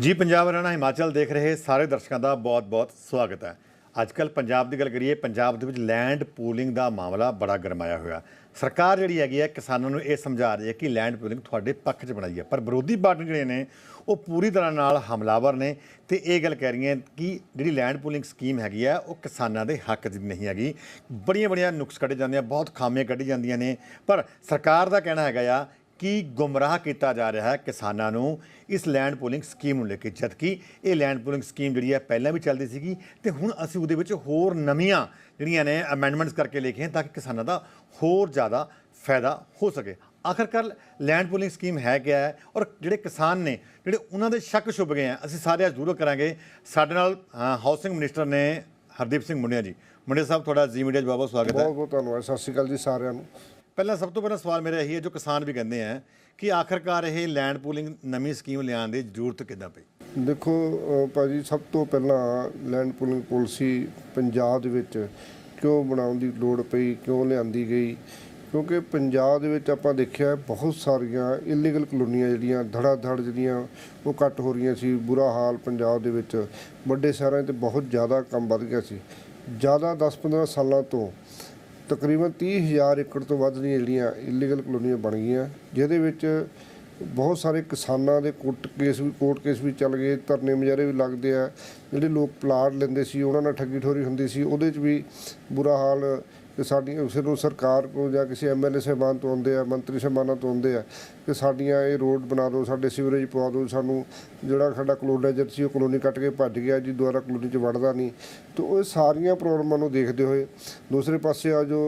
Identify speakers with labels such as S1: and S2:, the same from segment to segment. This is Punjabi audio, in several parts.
S1: ਜੀ, ਪੰਜਾਬ ਹਰਿਆਣਾ ਹਿਮਾਚਲ ਦੇਖ ਰਹੇ ਸਾਰੇ ਦਰਸ਼ਕਾਂ ਦਾ ਬਹੁਤ-ਬਹੁਤ ਸਵਾਗਤ ਹੈ। ਅੱਜਕੱਲ ਪੰਜਾਬ ਦੀ ਗੱਲ ਕਰੀਏ, ਪੰਜਾਬ ਦੇ ਵਿੱਚ ਲੈਂਡ ਪੂਲਿੰਗ ਦਾ ਮਾਮਲਾ ਬੜਾ ਗਰਮਾਇਆ ਹੋਇਆ। ਸਰਕਾਰ ਜਿਹੜੀ ਹੈਗੀ ਹੈ, ਕਿਸਾਨਾਂ ਨੂੰ ਇਹ ਸਮਝਾ ਰਹੀ ਹੈ ਕਿ ਲੈਂਡ ਪੂਲਿੰਗ ਤੁਹਾਡੇ ਪੱਖ 'ਚ ਬਣਾਈ ਹੈ। ਪਰ ਵਿਰੋਧੀ ਪਾਰਟੀ ਜਿਹੜੇ ਨੇ, ਉਹ ਪੂਰੀ ਤਰ੍ਹਾਂ ਨਾਲ ਹਮਲਾਵਰ ਨੇ ਤੇ ਇਹ ਗੱਲ ਕਹਿ ਰਹੀਆਂ ਕਿ ਜਿਹੜੀ ਲੈਂਡ ਪੂਲਿੰਗ ਸਕੀਮ ਹੈਗੀ ਆ ਉਹ ਕਿਸਾਨਾਂ ਦੇ ਹੱਕ 'ਚ ਨਹੀਂ ਹੈਗੀ। ਬੜੀਆਂ ਬੜੀਆਂ ਨੁਕਸ ਕੱਢੇ ਜਾਂਦੇ ਆ, ਬਹੁਤ ਖਾਮੀਆਂ ਕੱਢੀ ਜਾਂਦੀਆਂ ਨੇ। ਪਰ ਸਰਕਾਰ ਦਾ ਕਹਿਣਾ ਹੈਗਾ ਆ ਕਿ ਗੁੰਮਰਾਹ ਕੀਤਾ ਜਾ ਰਿਹਾ ਹੈ ਕਿਸਾਨਾਂ ਨੂੰ? ਇਸ ਲੈਂਡ ਪੂਲਿੰਗ ਸਕੀਮ ਨੂੰ ਲੈ ਕੇ ਜਦਕਿ ਇਹ ਲੈਂਡ ਪੂਲਿੰਗ ਸਕੀਮ ਜਿਹੜੀ ਹੈ ਪਹਿਲਾਂ ਵੀ ਚੱਲਦੀ ਸੀਗੀ ਤੇ ਹੁਣ ਅਸੀਂ ਉਹਦੇ ਵਿੱਚ ਹੋਰ ਨਵੀਆਂ ਜਿਹੜੀਆਂ ਨੇ ਅਮੈਂਡਮੈਂਟਸ ਕਰਕੇ ਲਿਖੇ ਤਾਂ ਕਿ ਕਿਸਾਨਾਂ ਦਾ ਹੋਰ ਜ਼ਿਆਦਾ ਫਾਇਦਾ ਹੋ ਸਕੇ। ਆਖਰਕਾਰ ਲੈਂਡ ਪੂਲਿੰਗ ਸਕੀਮ ਹੈ ਕਿਆ ਹੈ ਔਰ ਜਿਹੜੇ ਕਿਸਾਨ ਨੇ, ਜਿਹੜੇ ਉਹਨਾਂ ਦੇ ਸ਼ੱਕ ਸ਼ੁਭ ਗਏ ਆ, ਅਸੀਂ ਸਾਰੇ ਅੱਜ ਜ਼ਰੂਰ ਕਰਾਂਗੇ। ਸਾਡੇ ਨਾਲ ਹਾਊਸਿੰਗ ਮਿਨਿਸਟਰ ਨੇ ਹਰਦੀਪ ਸਿੰਘ ਮੁੰਡਿਆ ਜੀ। ਮੁੰਡਿਆ ਸਾਹਿਬ, ਤੁਹਾਡਾ ਜੀ ਮੀਡੀਆ 'ਚ ਬਹੁਤ ਬਹੁਤ ਸਵਾਗਤ ਹੈ।
S2: ਬਹੁਤ ਬਹੁਤ ਧੰਨਵਾਦ, ਸਤਿ ਸ਼੍ਰੀ ਅਕਾਲ ਜੀ ਸਾਰਿਆਂ ਨੂੰ।
S1: ਪਹਿਲਾਂ ਸਭ ਤੋਂ ਪਹਿਲਾਂ ਸਵਾਲ ਮੇਰਾ ਇਹੀ ਹੈ, ਜੋ ਕਿਸਾਨ ਵੀ ਕਹਿੰਦੇ ਆ, ਕਿ ਆਖਰਕਾਰ ਇਹ ਲੈਂਡ ਪੂਲਿੰਗ ਨਵੀਂ ਸਕੀਮ ਲਿਆਉਣ ਦੀ ਜ਼ਰੂਰਤ ਕਿੱਦਾਂ ਪਈ?
S2: ਦੇਖੋ, ਅਹ ਭਾਜੀ, ਸਭ ਤੋਂ ਪਹਿਲਾਂ ਲੈਂਡ ਪੂਲਿੰਗ ਪਾਲਿਸੀ ਪੰਜਾਬ ਦੇ ਵਿੱਚ ਕਿਉਂ ਬਣਾਉਣ ਦੀ ਲੋੜ ਪਈ, ਕਿਉਂ ਲਿਆਂਦੀ ਗਈ? ਕਿਉਂਕਿ ਪੰਜਾਬ ਦੇ ਵਿੱਚ ਆਪਾਂ ਦੇਖਿਆ ਬਹੁਤ ਸਾਰੀਆਂ ਇਲੀਗਲ ਕਲੋਨੀਆਂ ਜਿਹੜੀਆਂ ਧੜਾ ਧੜ ਜਿਹੜੀਆਂ, ਉਹ ਕੱਟ ਹੋ ਰਹੀਆਂ ਸੀ, ਬੁਰਾ ਹਾਲ ਪੰਜਾਬ ਦੇ ਵਿੱਚ। ਵੱਡੇ ਸ਼ਹਿਰਾਂ 'ਤੇ ਬਹੁਤ ਜ਼ਿਆਦਾ ਕੰਮ ਵੱਧ ਗਿਆ ਸੀ। ਜ਼ਿਆਦਾ 10-15 ਸਾਲਾਂ ਤੋਂ ਤਕਰੀਬਨ 30000 ਏਕੜ ਤੋਂ ਵੱਧ ਦੀਆਂ ਜਿਹੜੀਆਂ ਇਲੀਗਲ ਕਲੋਨੀਆਂ ਬਣ ਗਈਆਂ, ਜਿਹਦੇ ਵਿੱਚ ਬਹੁਤ ਸਾਰੇ ਕਿਸਾਨਾਂ ਦੇ ਕੋਰਟ ਕੇਸ ਵੀ ਕੋਰਟ ਕੇਸ ਵੀ ਚੱਲ ਗਏ, ਧਰਨੇ ਮੁਜ਼ਾਹਰੇ ਵੀ ਲੱਗਦੇ ਆ, ਜਿਹੜੇ ਲੋਕ ਪਲਾਟ ਲੈਂਦੇ ਸੀ, ਉਹਨਾਂ ਨਾਲ ਠੱਗੀ ਠੋਰੀ ਹੁੰਦੀ ਸੀ, ਉਹਦੇ 'ਚ ਵੀ ਬੁਰਾ ਹਾਲ ਕਿ ਸਾਡੀ ਉਸ ਨੂੰ ਸਰਕਾਰ ਕੋਲ ਜਾਂ ਕਿਸੇ ਐਮਐਲਏ ਸਾਹਿਬਾਨ ਤੋਂ ਆਉਂਦੇ ਆ, ਮੰਤਰੀ ਸਾਹਿਬਾਨਾਂ ਤੋਂ ਆਉਂਦੇ ਆ, ਕਿ ਸਾਡੀਆਂ ਇਹ ਰੋਡ ਬਣਾ ਦਿਓ, ਸਾਡੇ ਸੀਵਰੇਜ ਪਵਾ ਦਿਓ, ਸਾਨੂੰ ਜਿਹੜਾ ਸਾਡਾ ਕਲੋਨਾਈਜ਼ਰ ਸੀ ਉਹ ਕਲੋਨੀ ਕੱਟ ਕੇ ਭੱਜ ਗਿਆ, ਜੀ ਦੁਬਾਰਾ ਕਲੋਨੀ 'ਚ ਵੜਦਾ ਨਹੀਂ। ਤੇ ਉਹ ਸਾਰੀਆਂ ਪ੍ਰੋਬਲਮਾਂ ਨੂੰ ਦੇਖਦੇ ਹੋਏ ਦੂਸਰੇ ਪਾਸੇ ਆ ਜੋ